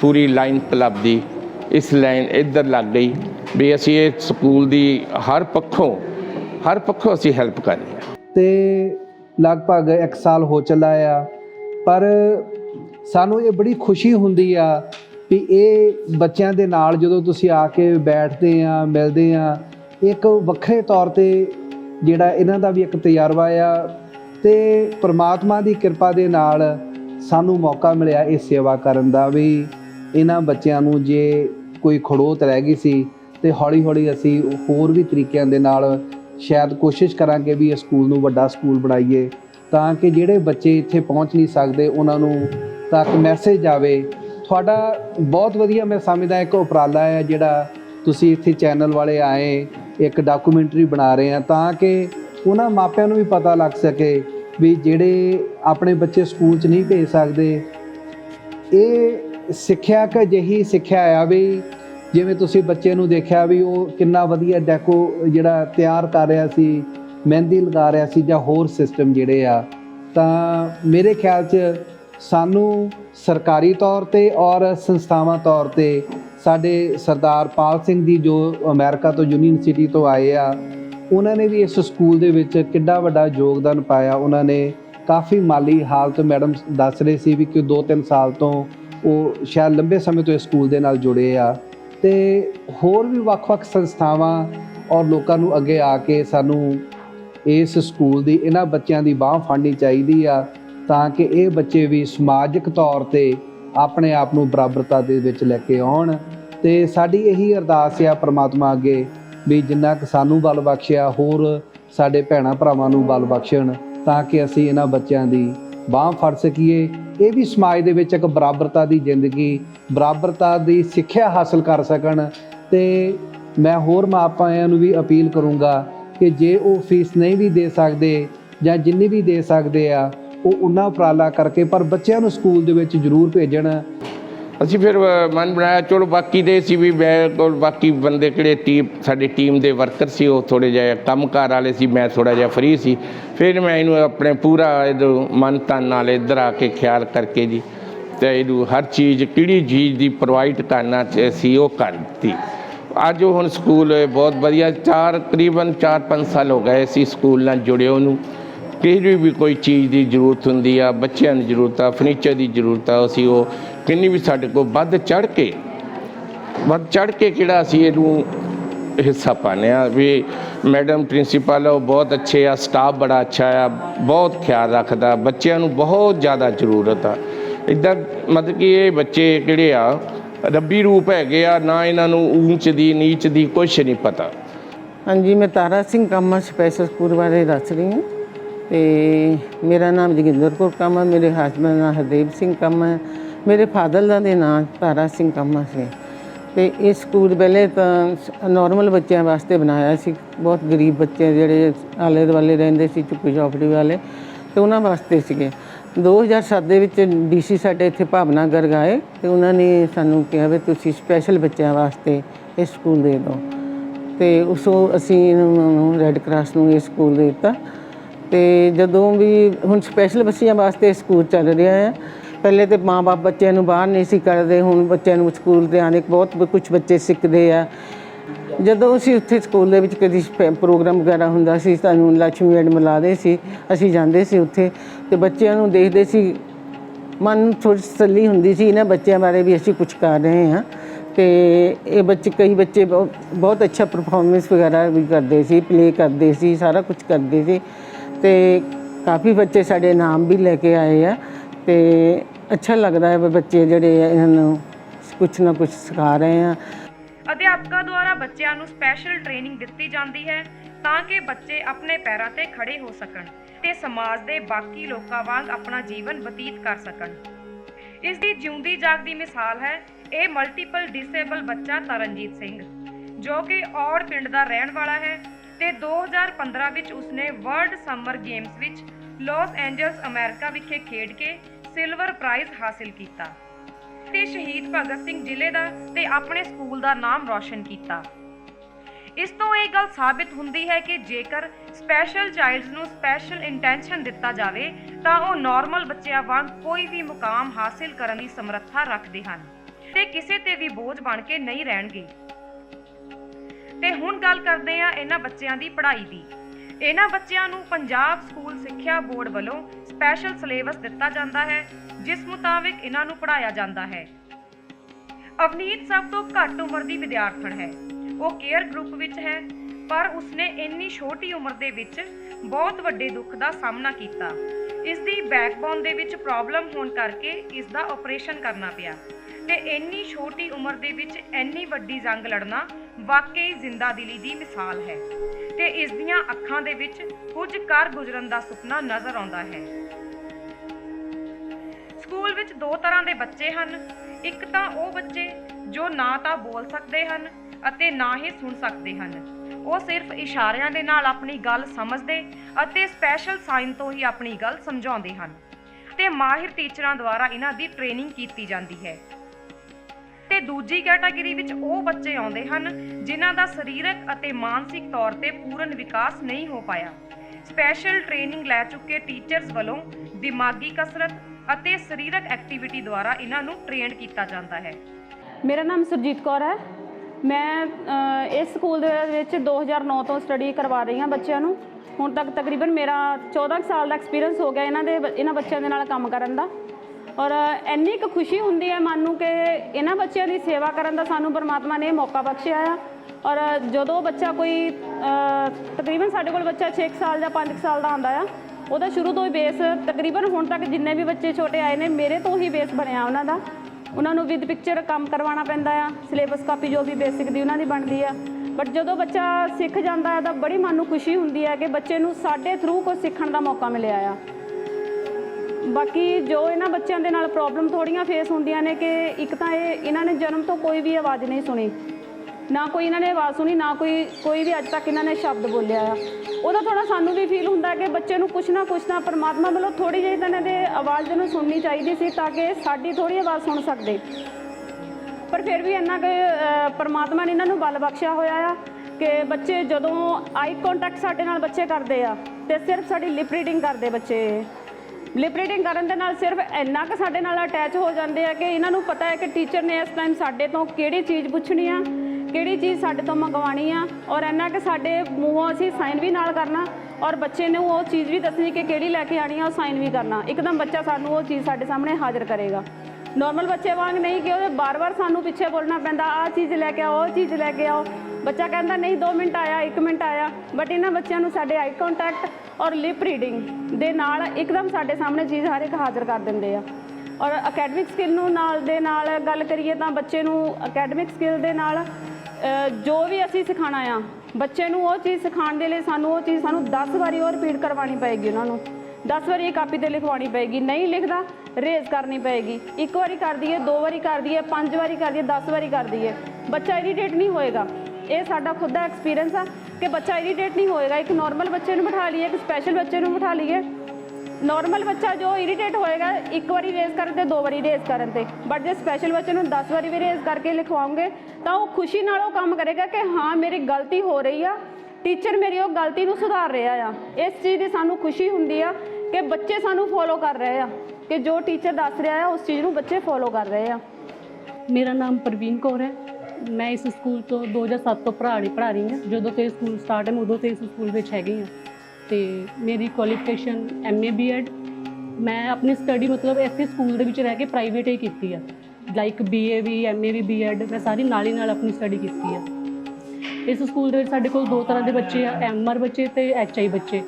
ਪੂਰੀ ਲਾਈਨ ਕਲੱਬ ਦੀ ਇਸ ਲਾਈਨ ਇੱਧਰ ਲੱਗ ਗਈ ਵੀ ਅਸੀਂ ਇਹ ਸਕੂਲ ਦੀ ਹਰ ਪੱਖੋਂ ਹਰ ਪੱਖੋਂ ਅਸੀਂ ਹੈਲਪ ਕਰ ਰਹੇ ਹਾਂ। ਤੇ ਲਗਭਗ 1 ਸਾਲ ਹੋ ਚੱਲਾ ਆ। ਪਰ ਸਾਨੂੰ ਇਹ ਬੜੀ ਖੁਸ਼ੀ ਹੁੰਦੀ ਆ ਵੀ ਇਹ ਬੱਚਿਆਂ ਦੇ ਨਾਲ ਜਦੋਂ ਤੁਸੀਂ ਆ ਕੇ ਬੈਠਦੇ ਆ, ਮਿਲਦੇ ਆ, ਇੱਕ ਵੱਖਰੇ ਤੌਰ ਤੇ ਜਿਹੜਾ ਇਹਨਾਂ ਦਾ ਵੀ ਇੱਕ ਤਜਰਬਾ ਆ ਤੇ ਪ੍ਰਮਾਤਮਾ ਦੀ ਕਿਰਪਾ ਦੇ ਨਾਲ ਸਾਨੂੰ ਮੌਕਾ ਮਿਲਿਆ ਇਹ ਸੇਵਾ ਕਰਨ ਦਾ ਵੀ। ਇਹਨਾਂ ਬੱਚਿਆਂ ਨੂੰ ਜੇ ਕੋਈ ਖੜੋਤ ਰਹਿ ਗਈ ਸੀ ਤੇ ਹੌਲੀ ਹੌਲੀ ਅਸੀਂ ਹੋਰ ਵੀ ਤਰੀਕਿਆਂ ਦੇ ਨਾਲ ਸ਼ਾਇਦ ਕੋਸ਼ਿਸ਼ ਕਰਾਂਗੇ ਵੀ ਇਸ ਸਕੂਲ ਨੂੰ ਵੱਡਾ ਸਕੂਲ ਬਣਾਈਏ, ਤਾਂ ਕਿ ਜਿਹੜੇ ਬੱਚੇ ਇੱਥੇ ਪਹੁੰਚ ਨਹੀਂ ਸਕਦੇ, ਉਹਨਾਂ ਨੂੰ ਤੱਕ ਮੈਸੇਜ ਜਾਵੇ ਤੁਹਾਡਾ ਬਹੁਤ ਵਧੀਆ, ਮੈਂ ਸਮਝਦਾ ਇੱਕ ਉਪਰਾਲਾ ਹੈ ਜਿਹੜਾ ਤੁਸੀਂ ਇੱਥੇ ਚੈਨਲ ਵਾਲੇ ਆਏ, ਇੱਕ ਡਾਕੂਮੈਂਟਰੀ ਬਣਾ ਰਹੇ ਆ, ਤਾਂ ਕਿ ਉਹਨਾਂ ਮਾਪਿਆਂ ਨੂੰ ਵੀ ਪਤਾ ਲੱਗ ਸਕੇ ਵੀ ਜਿਹੜੇ ਆਪਣੇ ਬੱਚੇ ਸਕੂਲ 'ਚ ਨਹੀਂ ਭੇਜ ਸਕਦੇ। ਇਹ ਸਿੱਖਿਆ ਕ ਜਿਹੀ ਸਿੱਖਿਆ ਆ ਵੀ ਜਿਵੇਂ ਤੁਸੀਂ ਬੱਚੇ ਨੂੰ ਦੇਖਿਆ ਵੀ ਉਹ ਕਿੰਨਾ ਵਧੀਆ ਡੈਕੋ ਜਿਹੜਾ ਤਿਆਰ ਕਰ ਰਿਹਾ ਸੀ, ਮਹਿੰਦੀ ਲਗਾ ਰਿਹਾ ਸੀ ਜਾਂ ਹੋਰ ਸਿਸਟਮ ਜਿਹੜੇ ਆ, ਤਾਂ ਮੇਰੇ ਖਿਆਲ 'ਚ ਸਾਨੂੰ ਸਰਕਾਰੀ ਤੌਰ ਤੇ ਔਰ ਸੰਸਥਾਵਾਂ ਤੌਰ ਤੇ ਸਾਡੇ ਸਰਦਾਰ ਪਾਲ ਸਿੰਘ ਜੀ ਜੋ ਅਮਰੀਕਾ ਤੋਂ ਯੂਨੀਵਰਸਿਟੀ ਤੋਂ ਆਏ ਆ, ਉਹਨਾਂ ਨੇ ਵੀ ਇਸ ਸਕੂਲ ਦੇ ਵਿੱਚ ਕਿੱਡਾ ਵੱਡਾ ਯੋਗਦਾਨ ਪਾਇਆ। ਉਹਨਾਂ ਨੇ ਕਾਫੀ ਮਾਲੀ ਹਾਲਤ ਮੈਡਮ ਦੱਸ ਰਹੇ ਸੀ ਵੀ ਕਿ 2-3 ਸਾਲ ਤੋਂ ਉਹ ਸ਼ਾਇਦ ਲੰਬੇ ਸਮੇਂ ਤੋਂ ਇਸ ਸਕੂਲ ਦੇ ਨਾਲ ਜੁੜੇ ਆ। ਤੇ ਹੋਰ ਵੀ ਵੱਖ-ਵੱਖ ਸੰਸਥਾਵਾਂ ਔਰ ਲੋਕਾਂ ਨੂੰ ਅੱਗੇ ਆ ਕੇ ਸਾਨੂੰ ਇਸ ਸਕੂਲ ਦੀ, ਇਹਨਾਂ ਬੱਚਿਆਂ ਦੀ ਬਾਹ ਫੜਨੀ ਚਾਹੀਦੀ ਆ ਤਾਂ ਕਿ ਇਹ ਬੱਚੇ ਵੀ ਸਮਾਜਿਕ ਤੌਰ ਤੇ ਆਪਣੇ ਆਪ ਨੂੰ ਬਰਾਬਰਤਾ ਦੇ ਵਿੱਚ ਲੈ ਕੇ ਆਉਣ। ਤੇ ਸਾਡੀ ਇਹੀ ਅਰਦਾਸ ਆ ਪ੍ਰਮਾਤਮਾ ਅੱਗੇ ਵੀ ਜਿੰਨਾ ਕਿ ਸਾਨੂੰ ਬਲ ਬਖਸ਼ਿਆ, ਹੋਰ ਸਾਡੇ ਭੈਣਾਂ ਭਰਾਵਾਂ ਨੂੰ ਬਲ ਬਖਸ਼ਣ ਤਾਂ ਕਿ ਅਸੀਂ ਇਹਨਾਂ ਬੱਚਿਆਂ ਦੀ ਬਾਹ ਫੜ ਸਕੀਏ। ਇਹ ਵੀ ਸਮਾਜ ਦੇ ਵਿੱਚ ਇੱਕ ਬਰਾਬਰਤਾ ਦੀ ਜ਼ਿੰਦਗੀ, ਬਰਾਬਰਤਾ ਦੀ ਸਿੱਖਿਆ ਹਾਸਲ ਕਰ ਸਕਣ ਤੇ ਮੈਂ ਹੋਰ ਮਾਪਿਆਂ ਨੂੰ ਵੀ ਅਪੀਲ ਕਰੂੰਗਾ ਕਿ ਜੇ ਉਹ ਫੀਸ ਨਹੀਂ ਵੀ ਦੇ ਸਕਦੇ ਜਾਂ ਜਿੰਨੀ ਵੀ ਦੇ ਸਕਦੇ ਆ, ਉਹ ਉਹਨਾਂ ਉਪਰਾਲਾ ਕਰਕੇ, ਪਰ ਬੱਚਿਆਂ ਨੂੰ ਸਕੂਲ ਦੇ ਵਿੱਚ ਜ਼ਰੂਰ ਭੇਜਣ। ਅਸੀਂ ਫਿਰ ਮਨ ਬਣਾਇਆ, ਚਲੋ ਬਾਕੀ ਦੇ ਸੀ ਵੀ ਮੈਂ ਕੋਲ ਬਾਕੀ ਬੰਦੇ ਕਿਹੜੇ ਟੀਮ ਸਾਡੀ ਟੀਮ ਦੇ ਵਰਕਰ ਸੀ, ਉਹ ਥੋੜੇ ਜਿਹਾ ਕੰਮਕਾਰ ਵਾਲੇ ਸੀ, ਮੈਂ ਥੋੜਾ ਜਿਹਾ ਫਰੀ ਸੀ। ਫਿਰ ਮੈਂ ਇਹਨੂੰ ਆਪਣੇ ਪੂਰਾ ਇਹਨੂੰ ਮਨ ਤਨ ਨਾਲ ਇੱਧਰ ਆ ਕੇ ਖਿਆਲ ਕਰਕੇ ਜੀ, ਤੇ ਇਹਨੂੰ ਹਰ ਚੀਜ਼, ਕਿਹੜੀ ਚੀਜ਼ ਦੀ ਪ੍ਰੋਵਾਈਡ ਕਰਨਾ ਸੀ ਉਹ ਕਰ ਦਿੱਤੀ। ਅੱਜ ਉਹ ਹੁਣ ਸਕੂਲ ਬਹੁਤ ਵਧੀਆ, ਚਾਰ ਤਕਰੀਬਨ 4-5 ਸਾਲ ਹੋ ਗਏ ਸੀ ਸਕੂਲ ਨਾਲ ਜੁੜੇ ਉਹਨੂੰ। ਕਿਹੜੀ ਵੀ ਕੋਈ ਚੀਜ਼ ਦੀ ਜ਼ਰੂਰਤ ਹੁੰਦੀ ਆ, ਬੱਚਿਆਂ ਦੀ ਜ਼ਰੂਰਤ ਆ ਫਰਨੀਚਰ ਦੀ ਜ਼ਰੂਰਤ ਆ, ਅਸੀਂ ਉਹ ਕਿੰਨੀ ਵੀ ਸਾਡੇ ਕੋਲ ਵੱਧ ਚੜ ਕੇ, ਵੱਧ ਚੜ ਕੇ ਕਿਹੜਾ ਅਸੀਂ ਇਹਨੂੰ ਹਿੱਸਾ ਪਾਉਂਦੇ ਆ ਵੀ ਮੈਡਮ ਪ੍ਰਿੰਸੀਪਲ ਉਹ ਬਹੁਤ ਅੱਛੇ ਆ, ਸਟਾਫ ਬੜਾ ਅੱਛਾ ਆ, ਬਹੁਤ ਖਿਆਲ ਰੱਖਦਾ, ਬੱਚਿਆਂ ਨੂੰ ਬਹੁਤ ਜ਼ਿਆਦਾ ਜ਼ਰੂਰਤ ਆ। ਇਦਾਂ ਮਤਲਬ ਕਿ ਇਹ ਬੱਚੇ ਕਿਹੜੇ ਆ, ਰੱਬੀ ਰੂਪ ਹੈਗੇ ਆ, ਨਾ ਇਹਨਾਂ ਨੂੰ ਊਂਚ ਦੀ, ਨੀਚ ਦੀ ਕੁਛ ਨਹੀਂ ਪਤਾ। ਹਾਂਜੀ, ਮੈਂ ਤਾਰਾ ਸਿੰਘ ਕਾਮਾ ਸਪੈਸ਼ਲ ਸਕੂਲ ਬਾਰੇ ਦੱਸ ਰਹੀ ਹਾਂ। ਤੇ ਮੇਰਾ ਨਾਮ ਜੋਗਿੰਦਰ ਕੌਰ ਕਾਮਾ, ਮੇਰੇ ਹਸਬੰਦ ਦਾ ਨਾਮ ਹਰਦੇਵ ਸਿੰਘ ਕਾਮਾ ਹੈ। ਮੇਰੇ ਫਾਦਰ ਦਾ ਦੇ ਨਾਂ ਤਾਰਾ ਸਿੰਘ ਕਾਮਾ ਸੀ ਤੇ ਇਹ ਸਕੂਲ ਪਹਿਲੇ ਤਾਂ ਨਾਰਮਲ ਬੱਚਿਆਂ ਵਾਸਤੇ ਬਣਾਇਆ ਸੀ। ਬਹੁਤ ਗਰੀਬ ਬੱਚੇ ਜਿਹੜੇ ਆਲੇ ਦੁਆਲੇ ਰਹਿੰਦੇ ਸੀ, ਚੁੱਪੀ ਚੌਪੜੀ ਵਾਲੇ ਤੇ ਉਹਨਾਂ ਵਾਸਤੇ ਸੀਗੇ। 2007 ਦੇ ਵਿੱਚ ਡੀਸੀ ਸਾਡੇ ਇੱਥੇ ਭਾਵਨਾ ਗਰਗ ਆਏ ਤੇ ਉਹਨਾਂ ਨੇ ਸਾਨੂੰ ਕਿਹਾ ਵੀ ਤੁਸੀਂ ਸਪੈਸ਼ਲ ਬੱਚਿਆਂ ਵਾਸਤੇ ਇਹ ਸਕੂਲ ਦੇ ਦਿਓ। ਤੇ ਉਸੋਂ ਅਸੀਂ ਰੈੱਡ ਕਰਾਸ ਨੂੰ ਇਹ ਸਕੂਲ ਦੇ ਦਿੱਤਾ। ਤੇ ਜਦੋਂ ਵੀ ਹੁਣ ਸਪੈਸ਼ਲ ਬੱਚਿਆਂ ਵਾਸਤੇ ਇਹ ਸਕੂਲ ਚੱਲ ਰਿਹਾ ਹੈ ਪਹਿਲੇ ਤੇ ਮਾਂ-ਬਾਪ ਬੱਚਿਆਂ ਨੂੰ ਬਾਹਰ ਨਹੀਂ ਸੀ ਕਰਦੇ ਹੁਣ ਬੱਚਿਆਂ ਨੂੰ ਸਕੂਲ ਤੇ ਆਣੇ ਬਹੁਤ ਕੁਝ ਬੱਚੇ ਸਿੱਖਦੇ ਆ। ਜਦੋਂ ਅਸੀਂ ਉੱਥੇ ਸਕੂਲ ਦੇ ਵਿੱਚ ਕਦੀ ਸਪੈ- ਪ੍ਰੋਗਰਾਮ ਵਗੈਰਾ ਹੁੰਦਾ ਸੀ, ਸਾਨੂੰ ਲక్ష్ਮੀ ਮੈਡਮ ਮਿਲਾਦੇ ਸੀ, ਅਸੀਂ ਜਾਂਦੇ ਸੀ ਉੱਥੇ ਤੇ ਬੱਚਿਆਂ ਨੂੰ ਦੇਖਦੇ ਸੀ, ਮਨ ਨੂੰ ਥੋੜੀ ਤਸੱਲੀ ਹੁੰਦੀ ਸੀ, ਇਹਨਾਂ ਬੱਚਿਆਂ ਬਾਰੇ ਵੀ ਅਸੀਂ ਕੁਝ ਕਰ ਰਹੇ ਹਾਂ ਤੇ ਇਹ ਬੱਚੇ, ਕਈ ਬੱਚੇ ਬਹੁ- ਬਹੁਤ ਅੱਛਾ ਪਰਫਾਰਮੈਂਸ ਵਗੈਰਾ ਵੀ ਕਰਦੇ ਸੀ ਪਲੇ ਕਰਦੇ ਸੀ, ਸਾਰਾ ਕੁਝ ਕਰਦੇ ਸੀ ਤੇ ਕਾਫੀ ਬੱਚੇ ਸਾਡੇ ਨਾਮ ਵੀ ਲੈ ਕੇ ਆਏ ਆ ਤੇ ਅੱਛਾ ਲੱਗਦਾ ਹੈ ਵੀ ਬੱਚੇ ਜਿਹੜੇ ਆ, ਇਹਨਾਂ ਨੂੰ ਕੁਛ ਨਾ ਕੁਛ ਸਿਖਾ ਰਹੇ ਆ। ਅਧਿਆਪਕਾਂ ਦੁਆਰਾ ਬੱਚਿਆਂ ਨੂੰ ਸਪੈਸ਼ਲ ਟ੍ਰੇਨਿੰਗ ਦਿੱਤੀ ਜਾਂਦੀ ਹੈ ਤਾਂ ਕਿ ਬੱਚੇ ਆਪਣੇ ਪੈਰਾਂ ਤੇ ਖੜੇ ਹੋ ਸਕਣ ਤੇ ਸਮਾਜ ਦੇ ਬਾਕੀ ਲੋਕਾਂ ਵਾਂਗ ਆਪਣਾ ਜੀਵਨ ਬਤੀਤ ਕਰ ਸਕਣ। ਇਸ ਦੀ ਜਿਉਂਦੀ ਜਾਗਦੀ ਮਿਸਾਲ ਹੈ ਇਹ ਮਲਟੀਪਲ ਡਿਸੇਬਲ ਬੱਚਾ ਤਰਨਜੀਤ ਸਿੰਘ, ਜੋ ਕਿ ਔੜ ਪਿੰਡ ਦਾ ਰਹਿਣ ਵਾਲਾ ਹੈ ਤੇ 2015 ਵਿੱਚ ਉਸਨੇ ਵਰਲਡ ਸਮਰ ਗੇਮਸ ਵਿੱਚ ਲਾਸ ਐਂਜਲਸ ਅਮਰੀਕਾ ਵਿਖੇ ਖੇਡ ਕੇ ਸਿਲਵਰ ਪ੍ਰਾਈਜ਼ ਹਾਸਿਲ ਕੀਤਾ ਤੇ ਸ਼ਹੀਦ ਭਗਤ ਸਿੰਘ ਜ਼ਿਲ੍ਹੇ ਦਾ ਤੇ ਆਪਣੇ ਸਕੂਲ ਦਾ ਨਾਮ ਰੌਸ਼ਨ ਕੀਤਾ। ਇਸ ਤੋਂ ਇਹ ਗੱਲ ਸਾਬਿਤ ਹੁੰਦੀ ਹੈ ਕਿ ਜੇਕਰ ਸਪੈਸ਼ਲ ਚਾਈਲਡਸ ਨੂੰ ਸਪੈਸ਼ਲ ਇੰਟੈਂਸ਼ਨ ਦਿੱਤਾ ਜਾਵੇ, ਤਾਂ ਉਹ ਨਾਰਮਲ ਬੱਚਿਆਂ ਵਾਂਗ ਕੋਈ ਵੀ ਮੁਕਾਮ ਹਾਸਿਲ ਕਰਨ ਦੀ ਸਮਰੱਥਾ ਰੱਖਦੇ ਹਨ ਤੇ ਕਿਸੇ ਤੇ ਵੀ ਬੋਝ ਬਣ ਕੇ ਨਹੀਂ ਰਹਿਣਗੇ। ਤੇ ਹੁਣ ਗੱਲ ਕਰਦੇ ਹਾਂ ਇਹਨਾਂ ਬੱਚਿਆਂ ਦੀ ਪੜ੍ਹਾਈ ਦੀ। ਇਹਨਾਂ ਬੱਚਿਆਂ ਨੂੰ ਪੰਜਾਬ ਸਕੂਲ ਸਿੱਖਿਆ ਬੋਰਡ ਵੱਲੋਂ ਸਪੈਸ਼ਲ ਸਿਲੇਬਸ ਦਿੱਤਾ ਜਾਂਦਾ ਹੈ, ਜਿਸ ਮੁਤਾਬਿਕ ਇਹਨਾਂ ਨੂੰ ਪੜ੍ਹਾਇਆ ਜਾਂਦਾ ਹੈ। ਅਵਨੀਤ ਸਭ ਤੋਂ ਘੱਟ ਉਮਰ ਦੀ ਵਿਦਿਆਰਥਣ ਹੈ। ਉਹ ਕੇਅਰ ਗਰੁੱਪ ਵਿੱਚ ਹੈ, ਪਰ ਉਸਨੇ ਇੰਨੀ ਛੋਟੀ ਉਮਰ ਦੇ ਵਿੱਚ ਬਹੁਤ ਵੱਡੇ ਦੁੱਖ ਦਾ ਸਾਹਮਣਾ ਕੀਤਾ। ਇਸ ਦੀ ਬੈਕਬੋਨ ਦੇ ਵਿੱਚ ਪ੍ਰੋਬਲਮ ਹੋਣ ਕਰਕੇ ਇਸ ਦਾ ਆਪਰੇਸ਼ਨ ਕਰਨਾ ਪਿਆ ਤੇ ਇੰਨੀ ਛੋਟੀ ਉਮਰ ਦੇ ਵਿੱਚ ਇੰਨੀ ਵੱਡੀ ਜੰਗ ਲੜਨਾ ਵਾਕਈ ਜ਼ਿੰਦਾ ਦਿਲੀ ਦੀ ਮਿਸਾਲ ਹੈ। ਤੇ ਇਸ ਦੀਆਂ ਅੱਖਾਂ ਦੇ ਵਿੱਚ ਕੁਝ ਕਰ ਗੁਜ਼ਰਨ ਦਾ ਸੁਪਨਾ ਨਜ਼ਰ ਆਉਂਦਾ ਹੈ। ਸਕੂਲ ਵਿੱਚ ਦੋ ਤਰ੍ਹਾਂ ਦੇ ਬੱਚੇ ਹਨ। ਇੱਕ ਤਾਂ ਉਹ ਬੱਚੇ ਜੋ ਨਾ ਤਾਂ ਬੋਲ ਸਕਦੇ ਹਨ ਅਤੇ ਨਾ ਹੀ ਸੁਣ ਸਕਦੇ ਹਨ। ਉਹ ਸਿਰਫ ਇਸ਼ਾਰਿਆਂ ਦੇ ਨਾਲ ਆਪਣੀ ਗੱਲ ਸਮਝਦੇ ਅਤੇ ਸਪੈਸ਼ਲ ਸਾਈਨ ਤੋਂ ਹੀ ਆਪਣੀ ਗੱਲ ਸਮਝਾਉਂਦੇ ਹਨ। ਤੇ ਮਾਹਿਰ ਟੀਚਰਾਂ ਦੁਆਰਾ ਇਹਨਾਂ ਦੀ ਟ੍ਰੇਨਿੰਗ ਕੀਤੀ ਜਾਂਦੀ ਹੈ। ਤੇ ਦੂਜੀ ਕੈਟਾਗਰੀ ਵਿੱਚ ਉਹ ਬੱਚੇ ਆਉਂਦੇ ਹਨ, ਜਿਨ੍ਹਾਂ ਦਾ ਸਰੀਰਕ ਅਤੇ ਮਾਨਸਿਕ ਤੌਰ ਤੇ ਪੂਰਨ ਵਿਕਾਸ ਨਹੀਂ ਹੋ ਪਾਇਆ। ਸਪੈਸ਼ਲ ਟ੍ਰੇਨਿੰਗ ਲੈ ਚੁੱਕੇ ਟੀਚਰਸ ਵੱਲੋਂ ਦਿਮਾਗੀ ਕਸਰਤ ਅਤੇ ਸਰੀਰਕ ਐਕਟੀਵਿਟੀ ਦੁਆਰਾ ਇਹਨਾਂ ਨੂੰ ਟ੍ਰੇਨਡ ਕੀਤਾ ਜਾਂਦਾ ਹੈ। ਮੇਰਾ ਨਾਮ ਸੁਰਜੀਤ ਕੌਰ ਹੈ। ਮੈਂ ਇਸ ਸਕੂਲ ਦੇ ਵਿੱਚ 2009 ਤੋਂ ਸਟੱਡੀ ਕਰਵਾ ਰਹੀ ਹਾਂ ਬੱਚਿਆਂ ਨੂੰ। ਹੁਣ ਤੱਕ ਤਕਰੀਬਨ ਮੇਰਾ 14 ਕੁ ਸਾਲ ਦਾ ਐਕਸਪੀਰੀਅੰਸ ਹੋ ਗਿਆ ਇਹਨਾਂ ਦੇ, ਇਹਨਾਂ ਬੱਚਿਆਂ ਦੇ ਨਾਲ ਕੰਮ ਕਰਨ ਦਾ। ਔਰ ਇੰਨੀ ਕੁ ਖੁਸ਼ੀ ਹੁੰਦੀ ਹੈ ਮਨ ਨੂੰ ਕਿ ਇਹਨਾਂ ਬੱਚਿਆਂ ਦੀ ਸੇਵਾ ਕਰਨ ਦਾ ਸਾਨੂੰ ਪਰਮਾਤਮਾ ਨੇ ਇਹ ਮੌਕਾ ਬਖਸ਼ਿਆ ਆ। ਔਰ ਜਦੋਂ ਬੱਚਾ ਕੋਈ ਤਕਰੀਬਨ ਸਾਡੇ ਕੋਲ ਬੱਚਾ 6 ਕੁ ਸਾਲ ਜਾਂ 5 ਸਾਲ ਦਾ ਆਉਂਦਾ ਆ, ਉਹਦਾ ਸ਼ੁਰੂ ਤੋਂ ਹੀ ਬੇਸ ਤਕਰੀਬਨ ਹੁਣ ਤੱਕ ਜਿੰਨੇ ਵੀ ਬੱਚੇ ਛੋਟੇ ਆਏ ਨੇ, ਮੇਰੇ ਤੋਂ ਹੀ ਬੇਸ ਬਣਿਆ ਉਹਨਾਂ ਦਾ। ਉਹਨਾਂ ਨੂੰ ਵਿਦ ਪਿਕਚਰ ਕੰਮ ਕਰਵਾਉਣਾ ਪੈਂਦਾ ਆ, ਸਿਲੇਬਸ ਕਾਪੀ ਜੋ ਵੀ ਬੇਸਿਕ ਦੀ ਉਹਨਾਂ ਦੀ ਬਣਦੀ ਆ। ਬਟ ਜਦੋਂ ਬੱਚਾ ਸਿੱਖ ਜਾਂਦਾ ਹੈ ਤਾਂ ਬੜੀ ਮਨ ਨੂੰ ਖੁਸ਼ੀ ਹੁੰਦੀ ਹੈ ਕਿ ਬੱਚੇ ਨੂੰ ਸਾਡੇ ਥਰੂ ਕੁਝ ਸਿੱਖਣ ਦਾ ਮੌਕਾ ਮਿਲਿਆ ਆ। ਬਾਕੀ ਜੋ ਇਹਨਾਂ ਬੱਚਿਆਂ ਦੇ ਨਾਲ ਪ੍ਰੋਬਲਮ ਥੋੜੀਆਂ ਫੇਸ ਹੁੰਦੀਆਂ ਨੇ ਕਿ ਇੱਕ ਤਾਂ ਇਹ ਇਹਨਾਂ ਨੇ ਜਨਮ ਤੋਂ ਕੋਈ ਵੀ ਆਵਾਜ਼ ਨਹੀਂ ਸੁਣੀ। ਨਾ ਕੋਈ ਇਹਨਾਂ ਨੇ ਆਵਾਜ਼ ਸੁਣੀ, ਨਾ ਕੋਈ ਕੋਈ ਵੀ ਅੱਜ ਤੱਕ ਇਹਨਾਂ ਨੇ ਸ਼ਬਦ ਬੋਲਿਆ ਆ। ਉਹਦਾ ਥੋੜਾ ਸਾਨੂੰ ਵੀ ਫੀਲ ਹੁੰਦਾ ਕਿ ਬੱਚੇ ਨੂੰ ਕੁਛ ਨਾ ਕੁਛ ਨਾ ਪਰਮਾਤਮਾ ਵੱਲੋਂ ਥੋੜੀ ਜਿਹੀ ਤਾਂ ਇਹਨਾਂ ਦੇ ਆਵਾਜ਼ ਨੂੰ ਸੁਣਨੀ ਚਾਹੀਦੀ ਸੀ ਤਾਂ ਕਿ ਸਾਡੀ ਥੋੜੀ ਆਵਾਜ਼ ਸੁਣ ਸਕਦੇ। ਪਰ ਫਿਰ ਵੀ ਇੰਨਾ ਕਿ ਪਰਮਾਤਮਾ ਨੇ ਇਹਨਾਂ ਨੂੰ ਬਲ ਬਖਸ਼ਿਆ ਹੋਇਆ ਆ ਕਿ ਬੱਚੇ ਜਦੋਂ ਆਈ ਕੰਟੈਕਟ ਸਾਡੇ ਨਾਲ ਬੱਚੇ ਕਰਦੇ ਆ ਤੇ ਸਿਰਫ ਸਾਡੀ ਲਿਪ ਰੀਡਿੰਗ ਕਰਦੇ ਬੱਚੇ। ਲਿਬਰੇਟਿੰਗ ਕਰਨ ਦੇ ਨਾਲ ਸਿਰਫ ਇੰਨਾ ਕਿ ਸਾਡੇ ਨਾਲ ਅਟੈਚ ਹੋ ਜਾਂਦੇ ਆ ਕਿ ਇਹਨਾਂ ਨੂੰ ਪਤਾ ਹੈ ਕਿ ਟੀਚਰ ਨੇ ਇਸ ਟਾਈਮ ਸਾਡੇ ਤੋਂ ਕਿਹੜੀ ਚੀਜ਼ ਪੁੱਛਣੀ ਆ, ਕਿਹੜੀ ਚੀਜ਼ ਸਾਡੇ ਤੋਂ ਮੰਗਵਾਉਣੀ ਆ ਔਰ ਇੰਨਾ ਕਿ ਸਾਡੇ ਮੂੰਹੋਂ ਅਸੀਂ ਸਾਈਨ ਵੀ ਨਾਲ ਕਰਨਾ ਔਰ ਬੱਚੇ ਨੂੰ ਉਹ ਚੀਜ਼ ਵੀ ਦੱਸਣੀ ਕਿ ਕਿਹੜੀ ਲੈ ਕੇ ਆਣੀ ਆ, ਉਹ ਸਾਈਨ ਵੀ ਕਰਨਾ। ਇੱਕਦਮ ਬੱਚਾ ਸਾਨੂੰ ਉਹ ਚੀਜ਼ ਸਾਡੇ ਸਾਹਮਣੇ ਹਾਜ਼ਰ ਕਰੇਗਾ। ਨਾਰਮਲ ਬੱਚੇ ਵਾਂਗ ਨਹੀਂ ਕਿ ਉਹਦੇ ਬਾਰ-ਬਾਰ ਸਾਨੂੰ ਪਿੱਛੇ ਬੋਲਣਾ ਪੈਂਦਾ, ਆਹ ਚੀਜ਼ ਲੈ ਕੇ ਆਓ, ਉਹ ਚੀਜ਼ ਲੈ ਕੇ ਆਓ। ਬੱਚਾ ਕਹਿੰਦਾ, ਨਹੀਂ 2 ਮਿੰਟ ਆਇਆ 1 ਮਿੰਟ ਆਇਆ। ਬਟ ਇਹਨਾਂ ਬੱਚਿਆਂ ਨੂੰ ਸਾਡੇ ਆਈ ਕੰਟੈਕਟ ਔਰ ਲਿਪ ਰੀਡਿੰਗ ਦੇ ਨਾਲ ਇੱਕਦਮ ਸਾਡੇ ਸਾਹਮਣੇ ਚੀਜ਼ ਹਰ ਇੱਕ ਹਾਜ਼ਰ ਕਰ ਦਿੰਦੇ ਆ। ਔਰ ਅਕੈਡਮਿਕ ਸਕਿੱਲ ਨੂੰ ਨਾਲ ਦੇ ਨਾਲ ਗੱਲ ਕਰੀਏ ਤਾਂ ਬੱਚੇ ਨੂੰ ਅਕੈਡਮਿਕ ਸਕਿੱਲ ਦੇ ਨਾਲ ਜੋ ਵੀ ਅਸੀਂ ਸਿਖਾਣਾ ਆ, ਬੱਚੇ ਨੂੰ ਉਹ ਚੀਜ਼ ਸਿਖਾਉਣ ਦੇ ਲਈ ਸਾਨੂੰ ਉਹ ਚੀਜ਼ ਸਾਨੂੰ 10 ਵਾਰੀ ਉਹ ਰਿਪੀਟ ਕਰਵਾਉਣੀ ਪਏਗੀ ਉਹਨਾਂ ਨੂੰ। 10 ਵਾਰੀ ਇਹ ਕਾਪੀ ਤੇ ਲਿਖਵਾਉਣੀ ਪਏਗੀ। ਨਹੀਂ ਲਿਖਦਾ ਰੇਜ਼ ਕਰਨੀ ਪਏਗੀ। ਇੱਕ ਵਾਰੀ ਕਰ ਦਈਏ, ਦੋ ਵਾਰੀ ਕਰ ਦਈਏ, ਪੰਜ ਵਾਰੀ ਕਰ ਦਈਏ 10 ਵਾਰੀ ਕਰ ਦਈਏ। ਬੱਚਾ ਇਰੀਟੇਟ ਨਹੀਂ ਹੋਏਗਾ। ਇਹ ਸਾਡਾ ਖੁਦ ਦਾ ਐਕਸਪੀਰੀਅੰਸ ਆ ਕਿ ਬੱਚਾ ਇਰੀਟੇਟ ਨਹੀਂ ਹੋਏਗਾ। ਇੱਕ ਨਾਰਮਲ ਬੱਚੇ ਨੂੰ ਬਿਠਾ ਲਈਏ, ਇੱਕ ਸਪੈਸ਼ਲ ਬੱਚੇ ਨੂੰ ਬਿਠਾ ਲਈਏ। ਨਾਰਮਲ ਬੱਚਾ ਜੋ ਇਰੀਟੇਟ ਹੋਏਗਾ, ਇੱਕ ਵਾਰੀ ਰੇਜ਼ ਕਰਨ ਤੇ ਦੋ ਵਾਰੀ ਰੇਜ਼ ਕਰਨ ਤੇ। ਬਟ ਜੇ ਸਪੈਸ਼ਲ ਬੱਚੇ ਨੂੰ 10 ਵਾਰੀ ਵੀ ਰੇਜ਼ ਕਰਕੇ ਲਿਖਵਾਉਂਗੇ ਤਾਂ ਉਹ ਖੁਸ਼ੀ ਨਾਲ ਉਹ ਕੰਮ ਕਰੇਗਾ ਕਿ ਹਾਂ, ਮੇਰੀ ਗਲਤੀ ਹੋ ਰਹੀ ਆ। ਟੀਚਰ ਮੇਰੀ ਉਹ ਗਲਤੀ ਨੂੰ ਸੁਧਾਰ ਰਿਹਾ ਆ। ਇਸ ਚੀਜ਼ ਦੀ ਸਾਨੂੰ ਖੁਸ਼ੀ ਹੁੰਦੀ ਆ ਕਿ ਬੱਚੇ ਸਾਨੂੰ ਫੋਲੋ ਕਰ ਰਹੇ ਆ। ਕਿ ਜੋ ਟੀਚਰ ਦੱਸ ਰਿਹਾ ਆ, ਉਸ ਚੀਜ਼ ਨੂੰ ਬੱਚੇ ਫੋਲੋ ਕਰ ਰਹੇ ਆ। ਮੇਰਾ ਨਾਮ ਪ੍ਰਵੀਨ ਕੌਰ ਹੈ। ਮੈਂ ਇਸ ਸਕੂਲ ਤੋਂ 2007 ਤੋਂ ਪੜ੍ਹਾ ਰਹੀ ਪੜ੍ਹਾ ਰਹੀ ਹਾਂ। ਜਦੋਂ ਤੋਂ ਇਹ ਸਕੂਲ ਸਟਾਰਟ ਹੈ, ਮੈਂ ਉਦੋਂ ਤੋਂ ਇਸ ਸਕੂਲ ਵਿੱਚ ਹੈਗੀ ਹਾਂ। ਤੇ ਮੇਰੀ ਕੁਆਲੀਫਿਕੇਸ਼ਨ ਐਮਏ ਬੀਐਡ ਮੈਂ ਆਪਣੀ ਸਟੱਡੀ ਮਤਲਬ ਇਸੇ ਸਕੂਲ ਦੇ ਵਿੱਚ ਰਹਿ ਕੇ ਪ੍ਰਾਈਵੇਟ ਹੀ ਕੀਤੀ ਆ। ਲਾਈਕ ਬੀਏ ਵੀ ਐਮਏ ਵੀ ਬੀਐਡ ਮੈਂ ਸਾਰੀ ਨਾਲ ਹੀ ਨਾਲ ਆਪਣੀ ਸਟੱਡੀ ਕੀਤੀ ਆ। ਇਸ ਸਕੂਲ ਦੇ ਵਿੱਚ ਸਾਡੇ ਕੋਲ ਦੋ ਤਰ੍ਹਾਂ ਦੇ ਬੱਚੇ ਆ ਐਮਆਰ ਬੱਚੇ ਤੇ ਐਚਆਈ ਬੱਚੇ।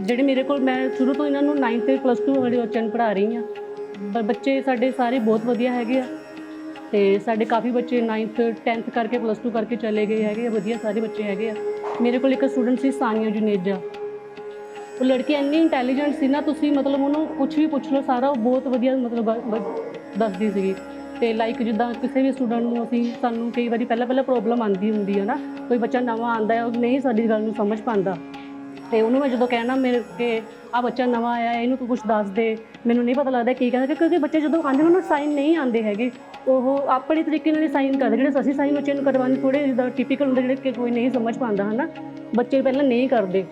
ਜਿਹੜੇ ਮੇਰੇ ਕੋਲ, ਮੈਂ ਸ਼ੁਰੂ ਤੋਂ ਇਹਨਾਂ ਨੂੰ 9th ਤੇ ਪਲੱਸ 2 ਵਾਲੇ ਬੱਚਿਆਂ ਨੂੰ ਪੜ੍ਹਾ ਰਹੀ ਹਾਂ। ਪਰ ਬੱਚੇ ਸਾਡੇ ਸਾਰੇ ਬਹੁਤ ਵਧੀਆ ਹੈਗੇ ਆ। ਤੇ ਸਾਡੇ ਕਾਫੀ ਬੱਚੇ 9th 10th ਕਰਕੇ ਪਲੱਸ 2 ਕਰਕੇ ਚਲੇ ਗਏ ਹੈਗੇ ਆ, ਵਧੀਆ ਸਾਰੇ ਬੱਚੇ ਹੈਗੇ ਆ। ਮੇਰੇ ਕੋਲ ਇੱਕ ਸਟੂਡੈਂਟ ਸੀ ਸਾਨੀਆ ਜੁਨੇਜਾ। ਉਹ ਲੜਕੀ ਇੰਨੀ ਇੰਟੈਲੀਜੈਂਟ ਸੀ ਨਾ, ਤੁਸੀਂ ਮਤਲਬ ਉਹਨੂੰ ਕੁਝ ਵੀ ਪੁੱਛ ਲਓ, ਸਾਰਾ ਉਹ ਬਹੁਤ ਵਧੀਆ ਮਤਲਬ ਦੱਸਦੀ ਸੀਗੀ। ਤੇ ਲਾਈਕ ਜਿੱਦਾਂ ਕਿਸੇ ਵੀ ਸਟੂਡੈਂਟ ਨੂੰ ਅਸੀਂ, ਸਾਨੂੰ ਕਈ ਵਾਰੀ ਪਹਿਲਾਂ ਪਹਿਲਾਂ ਪ੍ਰੋਬਲਮ ਆਉਂਦੀ ਹੁੰਦੀ ਹੈ ਨਾ, ਕੋਈ ਬੱਚਾ ਨਵਾਂ ਆਉਂਦਾ ਹੈ, ਉਹ ਨਹੀਂ ਸਾਡੀ ਗੱਲ ਨੂੰ ਸਮਝ ਪਾਉਂਦਾ। ਤੇ ਉਹਨੂੰ ਮੈਂ ਜਦੋਂ ਕਹਿਣਾ ਮੇਰੇ ਕਿ ਆ ਬੱਚਾ ਨਵਾਂ ਆਇਆ, ਇਹਨੂੰ ਤੂੰ ਕੁਝ ਦੱਸ ਦੇ। ਮੈਨੂੰ ਨਹੀਂ ਪਤਾ ਲੱਗਦਾ ਕੀ ਕਹਿੰਦਾ, ਕਿਉਂਕਿ ਬੱਚੇ ਜਦੋਂ ਆਉਂਦੇ ਉਹਨਾਂ ਨੂੰ ਸਾਈਨ ਨਹੀਂ ਆਉਂਦੇ ਹੈਗੇ। ਉਹ ਆਪਣੇ ਤਰੀਕੇ ਨਾਲ ਸਾਈਨ ਕਰਦੇ, ਜਿਹੜੇ ਅਸੀਂ ਸਾਈਨ ਬੱਚੇ ਨੂੰ ਕਰਵਾਉਣੇ ਥੋੜੇ ਜਿੱਦਾਂ ਟਿਪੀਕਲ ਹੁੰਦੇ, ਜਿਹੜੇ ਕਿ ਕੋਈ ਨਹੀਂ ਸਮਝ ਪਾਉਂਦਾ, ਹਨਾ। ਬੱਚੇ ਪਹਿਲਾਂ ਨਹੀਂ ਕਰਦੇ।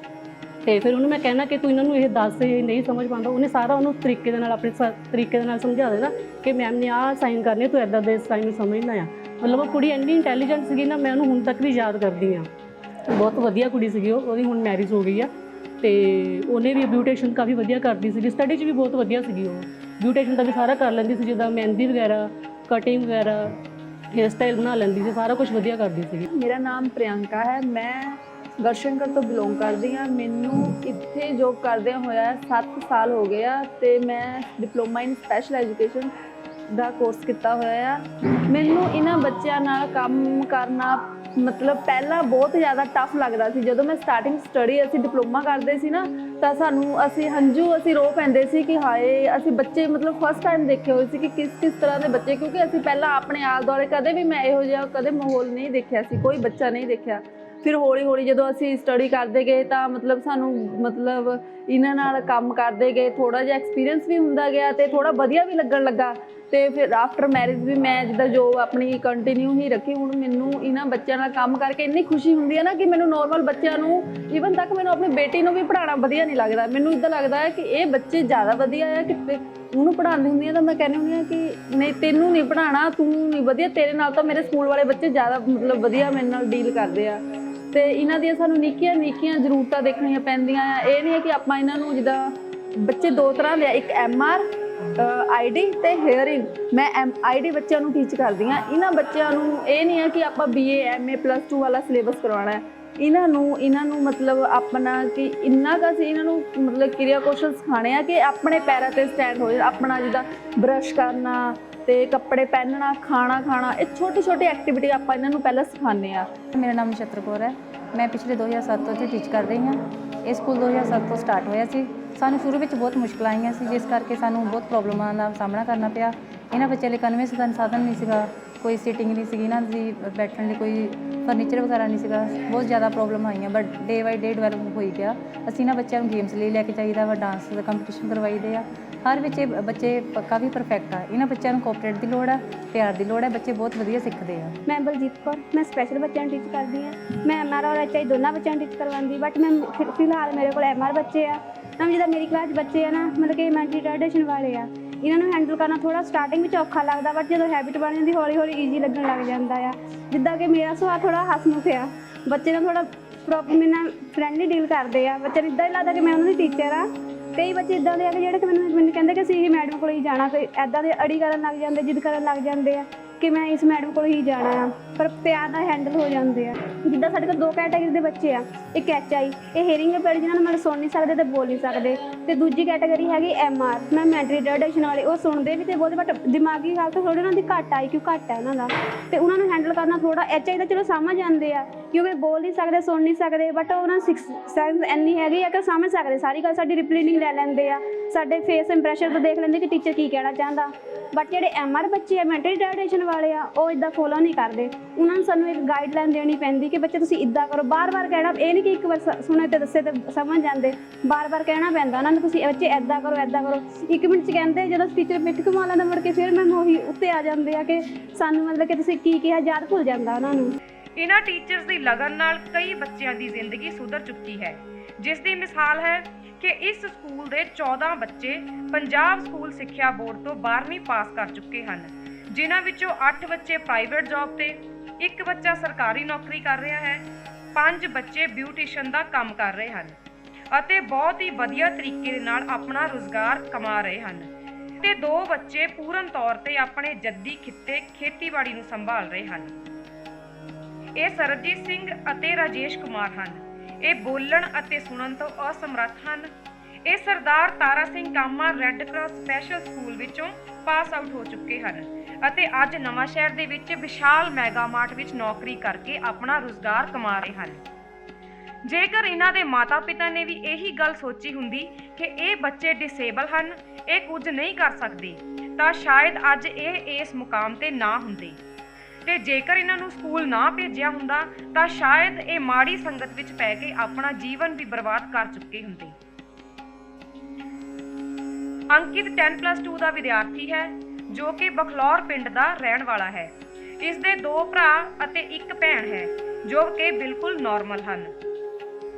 ਤੇ ਫਿਰ ਉਹਨੂੰ ਮੈਂ ਕਹਿਣਾ ਕਿ ਤੂੰ ਇਹਨਾਂ ਨੂੰ ਇਹ ਦੱਸ, ਇਹ ਨਹੀਂ ਸਮਝ ਪਾਉਂਦਾ। ਉਹਨੇ ਸਾਰਾ ਉਹਨੂੰ ਤਰੀਕੇ ਦੇ ਨਾਲ, ਆਪਣੇ ਸ- ਤਰੀਕੇ ਦੇ ਨਾਲ ਸਮਝਾ ਦੇਣਾ ਕਿ ਮੈਮ ਨੇ ਆਹ ਸਾਈਨ ਕਰਨੇ ਤੂੰ ਐਦਾਂ ਦੇ ਸਾਈਨ ਨੂੰ ਸਮਝਣਾ ਆ। ਮਤਲਬ ਉਹ ਕੁੜੀ ਇੰਨੀ ਇੰਟੈਲੀਜੈਂਟ ਸੀਗੀ ਨਾ, ਮੈਂ ਉਹਨੂੰ ਹੁਣ ਤੱਕ ਵੀ ਯਾਦ ਕਰਦੀ ਆ। ਬਹੁਤ ਵਧੀਆ ਕੁੜੀ ਸੀਗੀ ਉਹ, ਉਹਦੀ ਹੁਣ ਮੈਰਿਜ ਹੋ ਗਈ ਆ ਤੇ ਉਹਨੇ ਵੀ ਬਿਊਟੇਸ਼ਨ ਕਾਫੀ ਵਧੀਆ ਕਰਦੀ ਸੀਗੀ ਸਟੱਡੀ 'ਚ ਵੀ ਬਹੁਤ ਵਧੀਆ ਸੀਗੀ ਉਹ। ਬਿਊਟੇਸ਼ਨ ਦਾ ਵੀ ਸਾਰਾ ਕਰ ਲੈਂਦੀ ਸੀ, ਜਿੱਦਾਂ ਮਹਿੰਦੀ ਵਗੈਰਾ ਕਟਿੰਗ ਵਗੈਰਾ ਹੇਅਰ ਸਟਾਈਲ ਬਣਾ ਲੈਂਦੀ ਸੀ, ਸਾਰਾ ਕੁਝ ਵਧੀਆ ਕਰਦੀ ਸੀਗੀ। ਮੇਰਾ ਨਾਮ ਪ੍ਰਿਯੰਕਾ ਹੈ, ਮੈਂ ਗਰਸ਼ੰਕਰ ਤੋਂ ਬਿਲੋਂਗ ਕਰਦੀ ਹਾਂ। ਮੈਨੂੰ ਇੱਥੇ ਜੋਬ ਕਰਦਿਆਂ ਹੋਇਆ 7 ਸਾਲ ਹੋ ਗਏ ਆ ਤੇ ਮੈਂ ਡਿਪਲੋਮਾ ਇਨ ਸਪੈਸ਼ਲ ਐਜੂਕੇਸ਼ਨ ਦਾ ਕੋਰਸ ਕੀਤਾ ਹੋਇਆ ਆ। ਮੈਨੂੰ ਇਹਨਾਂ ਬੱਚਿਆਂ ਨਾਲ ਕੰਮ ਕਰਨਾ ਮਤਲਬ ਪਹਿਲਾਂ ਬਹੁਤ ਜ਼ਿਆਦਾ ਟਫ ਲੱਗਦਾ ਸੀ। ਜਦੋਂ ਮੈਂ ਸਟਾਰਟਿੰਗ ਸਟੱਡੀ ਅਸੀਂ ਡਿਪਲੋਮਾ ਕਰਦੇ ਸੀ ਨਾ, ਤਾਂ ਸਾਨੂੰ ਅਸੀਂ ਹੰਝੂ ਅਸੀਂ ਰੋ ਪੈਂਦੇ ਸੀ ਕਿ ਹਾਏ, ਅਸੀਂ ਬੱਚੇ ਮਤਲਬ ਫਸਟ ਟਾਈਮ ਦੇਖੇ ਹੋਏ ਸੀ ਕਿ ਕਿਸ ਕਿਸ ਤਰ੍ਹਾਂ ਦੇ ਬੱਚੇ, ਕਿਉਂਕਿ ਅਸੀਂ ਪਹਿਲਾਂ ਆਪਣੇ ਆਲ ਦੁਆਲੇ ਕਦੇ ਵੀ ਮੈਂ ਇਹੋ ਜਿਹਾ ਕਦੇ ਮਾਹੌਲ ਨਹੀਂ ਦੇਖਿਆ ਸੀ, ਕੋਈ ਬੱਚਾ ਨਹੀਂ ਦੇਖਿਆ। ਫਿਰ ਹੌਲੀ ਹੌਲੀ ਜਦੋਂ ਅਸੀਂ ਸਟੱਡੀ ਕਰਦੇ ਗਏ ਤਾਂ ਮਤਲਬ ਸਾਨੂੰ ਮਤਲਬ ਇਹਨਾਂ ਨਾਲ ਕੰਮ ਕਰਦੇ ਗਏ ਥੋੜਾ ਜਿਹਾ ਐਕਸਪੀਰੀਅੰਸ ਵੀ ਹੁੰਦਾ ਗਿਆ ਤੇ ਥੋੜਾ ਵਧੀਆ ਵੀ ਲੱਗਣ ਲੱਗਾ। ਤੇ ਫਿਰ ਆਫਟਰ ਮੈਰਿਜ ਵੀ ਮੈਂ ਜਿੱਦਾਂ ਜੋਬ ਆਪਣੀ ਕੰਟੀਨਿਊ ਹੀ ਰੱਖੀ, ਹੁਣ ਮੈਨੂੰ ਇਹਨਾਂ ਬੱਚਿਆਂ ਨਾਲ ਕੰਮ ਕਰਕੇ ਇੰਨੀ ਖੁਸ਼ੀ ਹੁੰਦੀ ਹੈ ਨਾ ਕਿ ਮੈਨੂੰ ਨਾਰਮਲ ਬੱਚਿਆਂ ਨੂੰ ਈਵਨ ਤੱਕ ਮੈਨੂੰ ਆਪਣੀ ਬੇਟੀ ਨੂੰ ਵੀ ਪੜਾਉਣਾ ਵਧੀਆ ਨਹੀਂ ਲੱਗਦਾ। ਮੈਨੂੰ ਇਦਾਂ ਲੱਗਦਾ ਹੈ ਕਿ ਇਹ ਬੱਚੇ ਜ਼ਿਆਦਾ ਵਧੀਆ ਹੈ ਕਿ ਉਹਨੂੰ ਪੜਾਉਂਦੀ ਹੁੰਦੀ ਆ ਤਾਂ ਮੈਂ ਕਹਿੰਦੀ ਹੁੰਦੀ ਆ ਕਿ ਨਹੀਂ, ਤੈਨੂੰ ਨਹੀਂ ਪੜਾਉਣਾ ਤੂੰ ਨਹੀਂ ਵਧੀਆ, ਤੇਰੇ ਨਾਲ ਤਾਂ ਮੇਰੇ ਸਕੂਲ ਵਾਲੇ ਬੱਚੇ ਜ਼ਿਆਦਾ ਮਤਲਬ ਵਧੀਆ ਮੇਰੇ ਨਾਲ ਡੀਲ ਕਰਦੇ ਆ। ਤੇ ਇਹਨਾਂ ਦੀਆਂ ਸਾਨੂੰ ਨਿੱਕੀਆਂ ਨਿੱਕੀਆਂ ਜ਼ਰੂਰਤਾਂ ਦੇਖਣੀਆਂ ਪੈਂਦੀਆਂ ਆ। ਇਹ ਨਹੀਂ ਹੈ ਕਿ ਆਪਾਂ ਇਹਨਾਂ ਨੂੰ ਜਿੱਦਾਂ ਬੱਚੇ ਦੋ ਤਰ੍ਹਾਂ ਦੇ ਆ, ਇੱਕ ਐਮ ਆਰ ਆਈਡੀ ਤੇ ਹੇਅਰਿੰਗ ਮੈਂ ਐਮ ਆਈਡੀ ਬੱਚਿਆਂ ਨੂੰ ਟੀਚ ਕਰਦੀ ਆ ਇਹਨਾਂ ਬੱਚਿਆਂ ਨੂੰ ਇਹ ਨਹੀਂ ਹੈ ਕਿ ਆਪਾਂ ਬੀਏ ਐਮਏ ਪਲੱਸ 2 ਵਾਲਾ ਸਿਲੇਬਸ ਕਰਵਾਉਣਾ ਹੈ। ਇਹਨਾਂ ਨੂੰ ਇਹਨਾਂ ਨੂੰ ਮਤਲਬ ਆਪਣਾ ਕਿ ਇੰਨਾ ਕੁ ਅਸੀਂ ਇਹਨਾਂ ਨੂੰ ਮਤਲਬ ਕਿਰਿਆ ਕੌਸ਼ਲ ਸਿਖਾਣੇ ਆ ਕਿ ਆਪਣੇ ਪੈਰਾਂ ਤੇ ਸਟੈਂਡ ਹੋ ਜਾ ਆਪਣਾ ਜਿੱਦਾਂ ਬ੍ਰਸ਼ ਕਰਨਾ ਤੇ ਕੱਪੜੇ ਪਹਿਨਣਾ, ਖਾਣਾ ਖਾਣਾ, ਇਹ ਛੋਟੀ ਛੋਟੀ ਐਕਟੀਵਿਟੀ ਆਪਾਂ ਇਹਨਾਂ ਨੂੰ ਪਹਿਲਾਂ ਸਿਖਾਉਂਦੇ ਆ ਮੇਰਾ ਨਾਮ ਨਛੱਤਰ ਕੌਰ ਹੈ। ਮੈਂ ਪਿਛਲੇ 2007 ਤੋਂ ਇੱਥੇ ਟੀਚ ਕਰ ਰਹੀ ਹਾਂ। ਇਹ ਸਕੂਲ 2007 ਤੋਂ ਸਟਾਰਟ ਹੋਇਆ ਸੀ। ਸਾਨੂੰ ਸ਼ੁਰੂ ਵਿੱਚ ਬਹੁਤ ਮੁਸ਼ਕਲਾਂ ਆਈਆਂ ਸੀ, ਜਿਸ ਕਰਕੇ ਸਾਨੂੰ ਬਹੁਤ ਪ੍ਰੋਬਲਮਾਂ ਦਾ ਸਾਹਮਣਾ ਕਰਨਾ ਪਿਆ। ਇਹਨਾਂ ਬੱਚਿਆਂ ਲਈ ਕਨਵੈਂਸ ਦਾ ਸਾਧਨ ਨਹੀਂ ਸੀਗਾ, ਕੋਈ ਸਿਟਿੰਗ ਨਹੀਂ ਸੀਗੀ, ਇਹਨਾਂ ਦੀ ਬੈਠਣ ਲਈ ਕੋਈ ਫਰਨੀਚਰ ਵਗੈਰਾ ਨਹੀਂ ਸੀਗਾ। ਬਹੁਤ ਜ਼ਿਆਦਾ ਪ੍ਰੋਬਲਮ ਆਈਆਂ but day by day develop ਹੋਈ ਗਿਆ। ਅਸੀਂ ਇਹਨਾਂ ਬੱਚਿਆਂ ਨੂੰ ਗੇਮਸ ਲਈ ਲੈ ਕੇ ਚਾਹੀਦਾ ਵਾ ਡਾਂਸ ਦਾ ਕੰਪੀਟੀਸ਼ਨ ਕਰਵਾਈਦੇ ਆ। ਹਰ ਵਿੱਚ ਇਹ ਬੱਚੇ ਪੱਕਾ ਵੀ ਪਰਫੈਕਟ ਆ। ਇਹਨਾਂ ਬੱਚਿਆਂ ਨੂੰ ਕੋਆਪਰੇਟ ਦੀ ਲੋੜ ਆ, ਪਿਆਰ ਦੀ ਲੋੜ ਹੈ ਬੱਚੇ ਬਹੁਤ ਵਧੀਆ ਸਿੱਖਦੇ ਆ। ਮੈਂ ਬਲਜੀਤ ਕੌਰ, ਮੈਂ ਸਪੈਸ਼ਲ ਬੱਚਿਆਂ ਨੂੰ ਟੀਚ ਕਰਦੀ ਹਾਂ ਮੈਂ ਐਮਆਰ ਔਰ ਐਚਆਈ ਦੋਨਾਂ ਬੱਚਿਆਂ ਨੂੰ ਟੀਚ ਕਰਵਾਉਂਦੀ ਬਟ ਮੈਂ ਫਿ- ਫਿਲਹਾਲ ਮੇਰੇ ਕੋਲ ਐਮਆਰ ਬੱਚੇ ਆ। ਤਾਂ ਜਿੱਦਾਂ ਮੇਰੀ ਕਲਾਸ 'ਚ ਬੱਚੇ ਆ ਨਾ, ਮਤਲਬ ਕਿ ਮੈਂਟਲੀ ਰਿਟਾਰਡੇਸ਼ਨ ਵਾਲੇ ਆ, ਇਹਨਾਂ ਨੂੰ ਹੈਂਡਲ ਕਰਨਾ ਥੋੜਾ ਸਟਾਰਟਿੰਗ ਵਿੱਚ ਔਖਾ ਲੱਗਦਾ ਬਟ ਜਦੋਂ ਹੈਬਿਟ ਬਣ ਜਾਂਦੀ ਹੌਲੀ ਹੌਲੀ ਈਜ਼ੀ ਲੱਗਣ ਲੱਗ ਜਾਂਦਾ ਆ। ਜਿੱਦਾਂ ਕਿ ਮੇਰਾ ਸੁਭਾਅ ਥੋੜਾ ਹਸਮੁਖ ਆ, ਬੱਚੇ ਨਾਲ ਥੋੜਾ ਪ੍ਰੋਪਰ ਮੇਰੇ ਨਾਲ ਫਰੈਂਡਲੀ ਡੀਲ ਕਰਦੇ ਆ ਬੱਚੇ ਨੂੰ ਇਦਾਂ ਹੀ ਲੱਗਦਾ ਕਿ ਮੈਂ ਉਹਨਾਂ ਦੀ ਟੀਚਰ ਆ। ਕਈ ਬੱਚੇ ਇਦਾਂ ਦੇ ਆ ਕਿ ਜਿਹੜੇ ਕਿ ਮੈਨੂੰ ਮੈਨੂੰ ਕਹਿੰਦੇ ਕਿ ਅਸੀਂ ਇਹ ਮੈਡਮ ਕੋਲ ਹੀ ਜਾਣਾ, ਕੋਈ ਐਦਾਂ ਦੇ ਅੜੀ ਕਰਨ ਲੱਗ ਜਾਂਦੇ, ਜਿੱਦ ਕਰਨ ਲੱਗ ਜਾਂਦੇ ਆ ਕਿ ਮੈਂ ਇਸ ਮੈਡਮ ਕੋਲ ਹੀ ਜਾਣਾ ਆ। ਪਰ ਪਿਆਰ ਨਾਲ ਹੈਂਡਲ ਹੋ ਜਾਂਦੇ ਆ। ਜਿੱਦਾਂ ਸਾਡੇ ਕੋਲ ਦੋ ਕੈਟਾਗਰੀ ਦੇ ਬੱਚੇ ਆ, ਇੱਕ ਐਚਆਈ ਇਹ ਹੀਅਰਿੰਗ ਇੰਪੇਅਰਡ ਜਿਨ੍ਹਾਂ ਨੂੰ ਮਤਲਬ ਸੁਣ ਨਹੀਂ ਸਕਦੇ ਤੇ ਬੋਲ ਨਹੀਂ ਸਕਦੇ। ਤੇ ਦੂਜੀ ਕੈਟਾਗਰੀ ਹੈਗੀ ਐਮਆਰ ਮੈਂ ਮੈਂਟਲੀ ਰਿਟਾਰਡੇਸ਼ਨ ਵਾਲੇ, ਉਹ ਸੁਣਦੇ ਵੀ ਤੇ ਬੋਲਦੇ ਬਟ ਦਿਮਾਗੀ ਹਾਲਤ ਥੋੜੀ ਉਹਨਾਂ ਦੀ ਘੱਟ ਆਈ, ਕਿਉਂ ਘੱਟ ਹੈ ਉਹਨਾਂ ਦਾ। ਤੇ ਉਹਨਾਂ ਨੂੰ ਹੈਂਡਲ ਕਰਨਾ ਥੋੜਾ ਐਚਆਈ ਦਾ ਚਲੋ ਸਮਝ ਜਾਂਦੇ ਆ, ਕਿਉਂਕਿ ਬੋਲ ਨਹੀਂ ਸਕਦੇ, ਸੁਣ ਨਹੀਂ ਸਕਦੇ ਬਟ ਉਹਨਾਂ ਸਿਕਸ ਸੈਂਸ ਇੰਨੀ ਹੈਗੀ ਆ ਕਿ ਸਮਝ ਸਕਦੇ, ਸਾਰੀ ਗੱਲ ਸਾਡੀ ਰਿਪਲੀਨਿੰਗ ਲੈ ਲੈਂਦੇ ਆ। ਸਾਡੇ ਫੇਸ ਇੰਪ੍ਰੈਸ਼ਨ ਤੋਂ ਦੇਖ ਲੈਂਦੇ ਕਿ ਟੀਚਰ ਕੀ ਕਹਿਣਾ ਚਾਹੁੰਦਾ। ਬਟ ਜਿਹੜੇ ਐਮਆਰ ਬੱਚੇ ਆ ਮੈਂਟਲ ਰਿਟਾਰਡੇਸ਼ਨ ਵਾਲੇ ਆ, ਉਹ ਇਦਾਂ ਫੋਲੋ ਨਹੀਂ ਕਰਦੇ। ਉਹਨਾਂ ਨੂੰ ਸਾਨੂੰ ਇੱਕ ਗਾਈਡਲਾਈਨ ਦੇਣੀ ਪੈਂਦੀ ਕਿ ਬੱਚੇ ਤੁਸੀਂ ਇਦਾਂ ਕਰੋ। ਬਾਰ-ਬਾਰ ਕਹਿਣਾ, ਇਹ ਨਹੀਂ ਕਿ ਇੱਕ ਵਾਰ ਸੁਣੇ ਤੇ ਦੱਸੇ ਤੇ ਸਮਝ ਜਾਂਦੇ। ਬਾਰ-ਬਾਰ ਕਹਿਣਾ ਪੈਂਦਾ, ਉਹਨਾਂ ਨੂੰ ਤੁਸੀਂ ਬੱਚੇ ਐਦਾਂ ਕਰੋ ਐਦਾਂ ਕਰੋ। ਇੱਕ ਮਿੰਟ ਚ ਕਹਿੰਦੇ, ਜਦੋਂ ਟੀਚਰ ਪਿੱਠ ਘੁਮਾ ਲੈਂਦਾ ਮੁੜ ਕੇ ਫਿਰ ਮੈਂ ਉਹੀ ਉੱਤੇ ਆ ਜਾਂਦੇ ਆ ਕਿ ਸਾਨੂੰ ਮਤਲਬ ਕਿ ਤੁਸੀਂ ਕੀ ਕਿਹਾ, ਯਾਦ ਭੁੱਲ ਜਾਂਦਾ ਉਹਨਾਂ ਨੂੰ। ਇਹਨਾਂ ਟੀਚਰਸ ਦੀ ਲਗਨ ਨਾਲ ਕਈ ਬੱਚਿਆਂ ਦੀ ਜ਼ਿੰਦਗੀ ਸੁਧਰ ਚੁੱਕੀ ਹੈ। ਜਿਸ ਦੀ ਮਿਸਾਲ ਹੈ ਕਿ ਇਸ ਸਕੂਲ ਦੇ 14 ਬੱਚੇ ਪੰਜਾਬ ਸਕੂਲ ਸਿੱਖਿਆ ਬੋਰਡ ਤੋਂ 12ਵੀਂ ਪਾਸ ਕਰ ਚੁੱਕੇ ਹਨ, ਜਿਨ੍ਹਾਂ ਵਿੱਚੋਂ 8 ਬੱਚੇ ਪ੍ਰਾਈਵੇਟ ਜੌਬ ਤੇ, ਇੱਕ ਬੱਚਾ ਸਰਕਾਰੀ ਨੌਕਰੀ ਕਰ ਰਿਹਾ ਹੈ, ਪੰਜ ਬੱਚੇ ਬਿਊਟੀਸ਼ੀਅਨ ਦਾ ਕੰਮ ਕਰ ਰਹੇ ਹਨ ਅਤੇ ਬਹੁਤ ਹੀ ਵਧੀਆ ਤਰੀਕੇ ਨਾਲ ਆਪਣਾ ਰੋਜ਼ਗਾਰ ਕਮਾ ਰਹੇ ਹਨ ਤੇ ਦੋ ਬੱਚੇ ਪੂਰਨ ਤੌਰ ਤੇ ਆਪਣੇ ਜੱਦੀ ਖਿੱਤੇ ਖੇਤੀਬਾੜੀ ਨੂੰ ਸੰਭਾਲ ਰਹੇ ਹਨ। ਇਹ ਸਰਬਜੀਤ ਸਿੰਘ ਅਤੇ ਰਾਜੇਸ਼ ਕੁਮਾਰ ਹਨ। ਇਹ ਬੋਲਣ ਅਤੇ ਸੁਣਨ ਤੋਂ ਅਸਮਰੱਥ ਹਨ। ਇਹ Sardar Tara Singh Kama red cross special school ਵਿੱਚੋਂ ਪਾਸ ਆਊਟ ਹੋ ਚੁੱਕੇ ਹਨ ਅਤੇ ਅੱਜ ਨਵਾਂ ਸ਼ਹਿਰ ਦੇ ਵਿੱਚ ਵਿਸ਼ਾਲ ਮੈਗਾ ਮਾਰਟ ਵਿੱਚ ਨੌਕਰੀ ਕਰਕੇ ਆਪਣਾ ਰੁਜ਼ਗਾਰ ਕਮਾ ਰਹੇ ਹਨ। ਜੇਕਰ ਇਹਨਾਂ ਦੇ ਮਾਤਾ-ਪਿਤਾ ਨੇ ਵੀ ਇਹੀ ਗੱਲ ਸੋਚੀ ਹੁੰਦੀ ਕਿ ਇਹ ਬੱਚੇ ਡਿਸੇਬਲ ਹਨ, ਇਹ ਕੁਝ ਨਹੀਂ ਕਰ ਸਕਦੇ, ਤਾਂ ਸ਼ਾਇਦ ਅੱਜ ਇਹ ਇਸ ਮੁਕਾਮ ਤੇ ਨਾ ਹੁੰਦੇ। ਤੇ ਜੇਕਰ ਇਹਨਾਂ ਨੂੰ ਸਕੂਲ ਨਾ ਭੇਜਿਆ ਹੁੰਦਾ, ਤਾਂ ਸ਼ਾਇਦ ਇਹ ਮਾੜੀ ਸੰਗਤ ਵਿੱਚ ਪੈ ਕੇ ਆਪਣਾ ਜੀਵਨ ਵੀ ਬਰਬਾਦ ਕਰ ਚੁੱਕੇ ਹੁੰਦੇ। ਅੰਕਿਤ 10+2 ਦਾ ਵਿਦਿਆਰਥੀ ਹੈ, ਜੋ ਕਿ ਬਖਲੌਰ ਪਿੰਡ ਦਾ ਰਹਿਣ ਵਾਲਾ ਹੈ। ਇਸ ਦੇ ਦੋ ਭਰਾ ਅਤੇ ਇੱਕ ਭੈਣ ਹੈ, ਜੋ ਕਿ ਬਿਲਕੁਲ ਨਾਰਮਲ ਹਨ।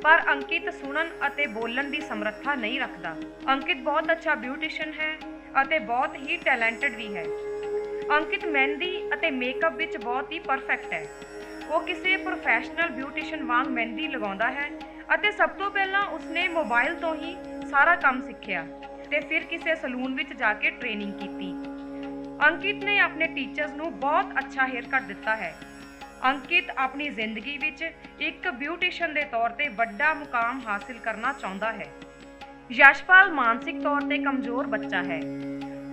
ਪਰ ਅੰਕਿਤ ਸੁਣਨ ਅਤੇ ਬੋਲਣ ਦੀ ਸਮਰੱਥਾ ਨਹੀਂ ਰੱਖਦਾ। ਅੰਕਿਤ ਬਹੁਤ ਅੱਛਾ ਬਿਊਟੀਸ਼ੀਅਨ ਹੈ ਅਤੇ ਬਹੁਤ ਹੀ ਟੈਲੈਂਟਡ ਵੀ ਹੈ। ਅੰਕਿਤ ਮਹਿੰਦੀ ਅਤੇ ਮੇਕਅਪ ਵਿੱਚ ਬਹੁਤ ਹੀ ਪਰਫੈਕਟ ਹੈ। ਉਹ ਕਿਸੇ ਪ੍ਰੋਫੈਸ਼ਨਲ ਬਿਊਟੀਸ਼ੀਅਨ ਵਾਂਗ ਮਹਿੰਦੀ ਲਗਾਉਂਦਾ ਹੈ ਅਤੇ ਸਭ ਤੋਂ ਪਹਿਲਾਂ ਉਸਨੇ ਮੋਬਾਈਲ ਤੋਂ ਹੀ ਸਾਰਾ ਕੰਮ ਸਿੱਖਿਆ ਤੇ ਫਿਰ ਕਿਸੇ ਸਲੂਨ ਵਿੱਚ ਜਾ ਕੇ ਟ੍ਰੇਨਿੰਗ ਕੀਤੀ। ਅੰਕਿਤ ਨੇ ਆਪਣੇ ਟੀਚਰਸ ਨੂੰ ਬਹੁਤ ਅੱਛਾ ਹੇਅਰ ਕੱਟ ਦਿੱਤਾ ਹੈ। ਅੰਕਿਤ ਆਪਣੀ ਜ਼ਿੰਦਗੀ ਵਿੱਚ ਇੱਕ ਬਿਊਟੀਸ਼ੀਅਨ ਦੇ ਤੌਰ ਤੇ ਵੱਡਾ ਮੁਕਾਮ ਹਾਸਿਲ ਕਰਨਾ ਚਾਹੁੰਦਾ ਹੈ। ਯਸ਼ਪਾਲ ਮਾਨਸਿਕ ਤੌਰ ਤੇ ਕਮਜ਼ੋਰ ਬੱਚਾ ਹੈ।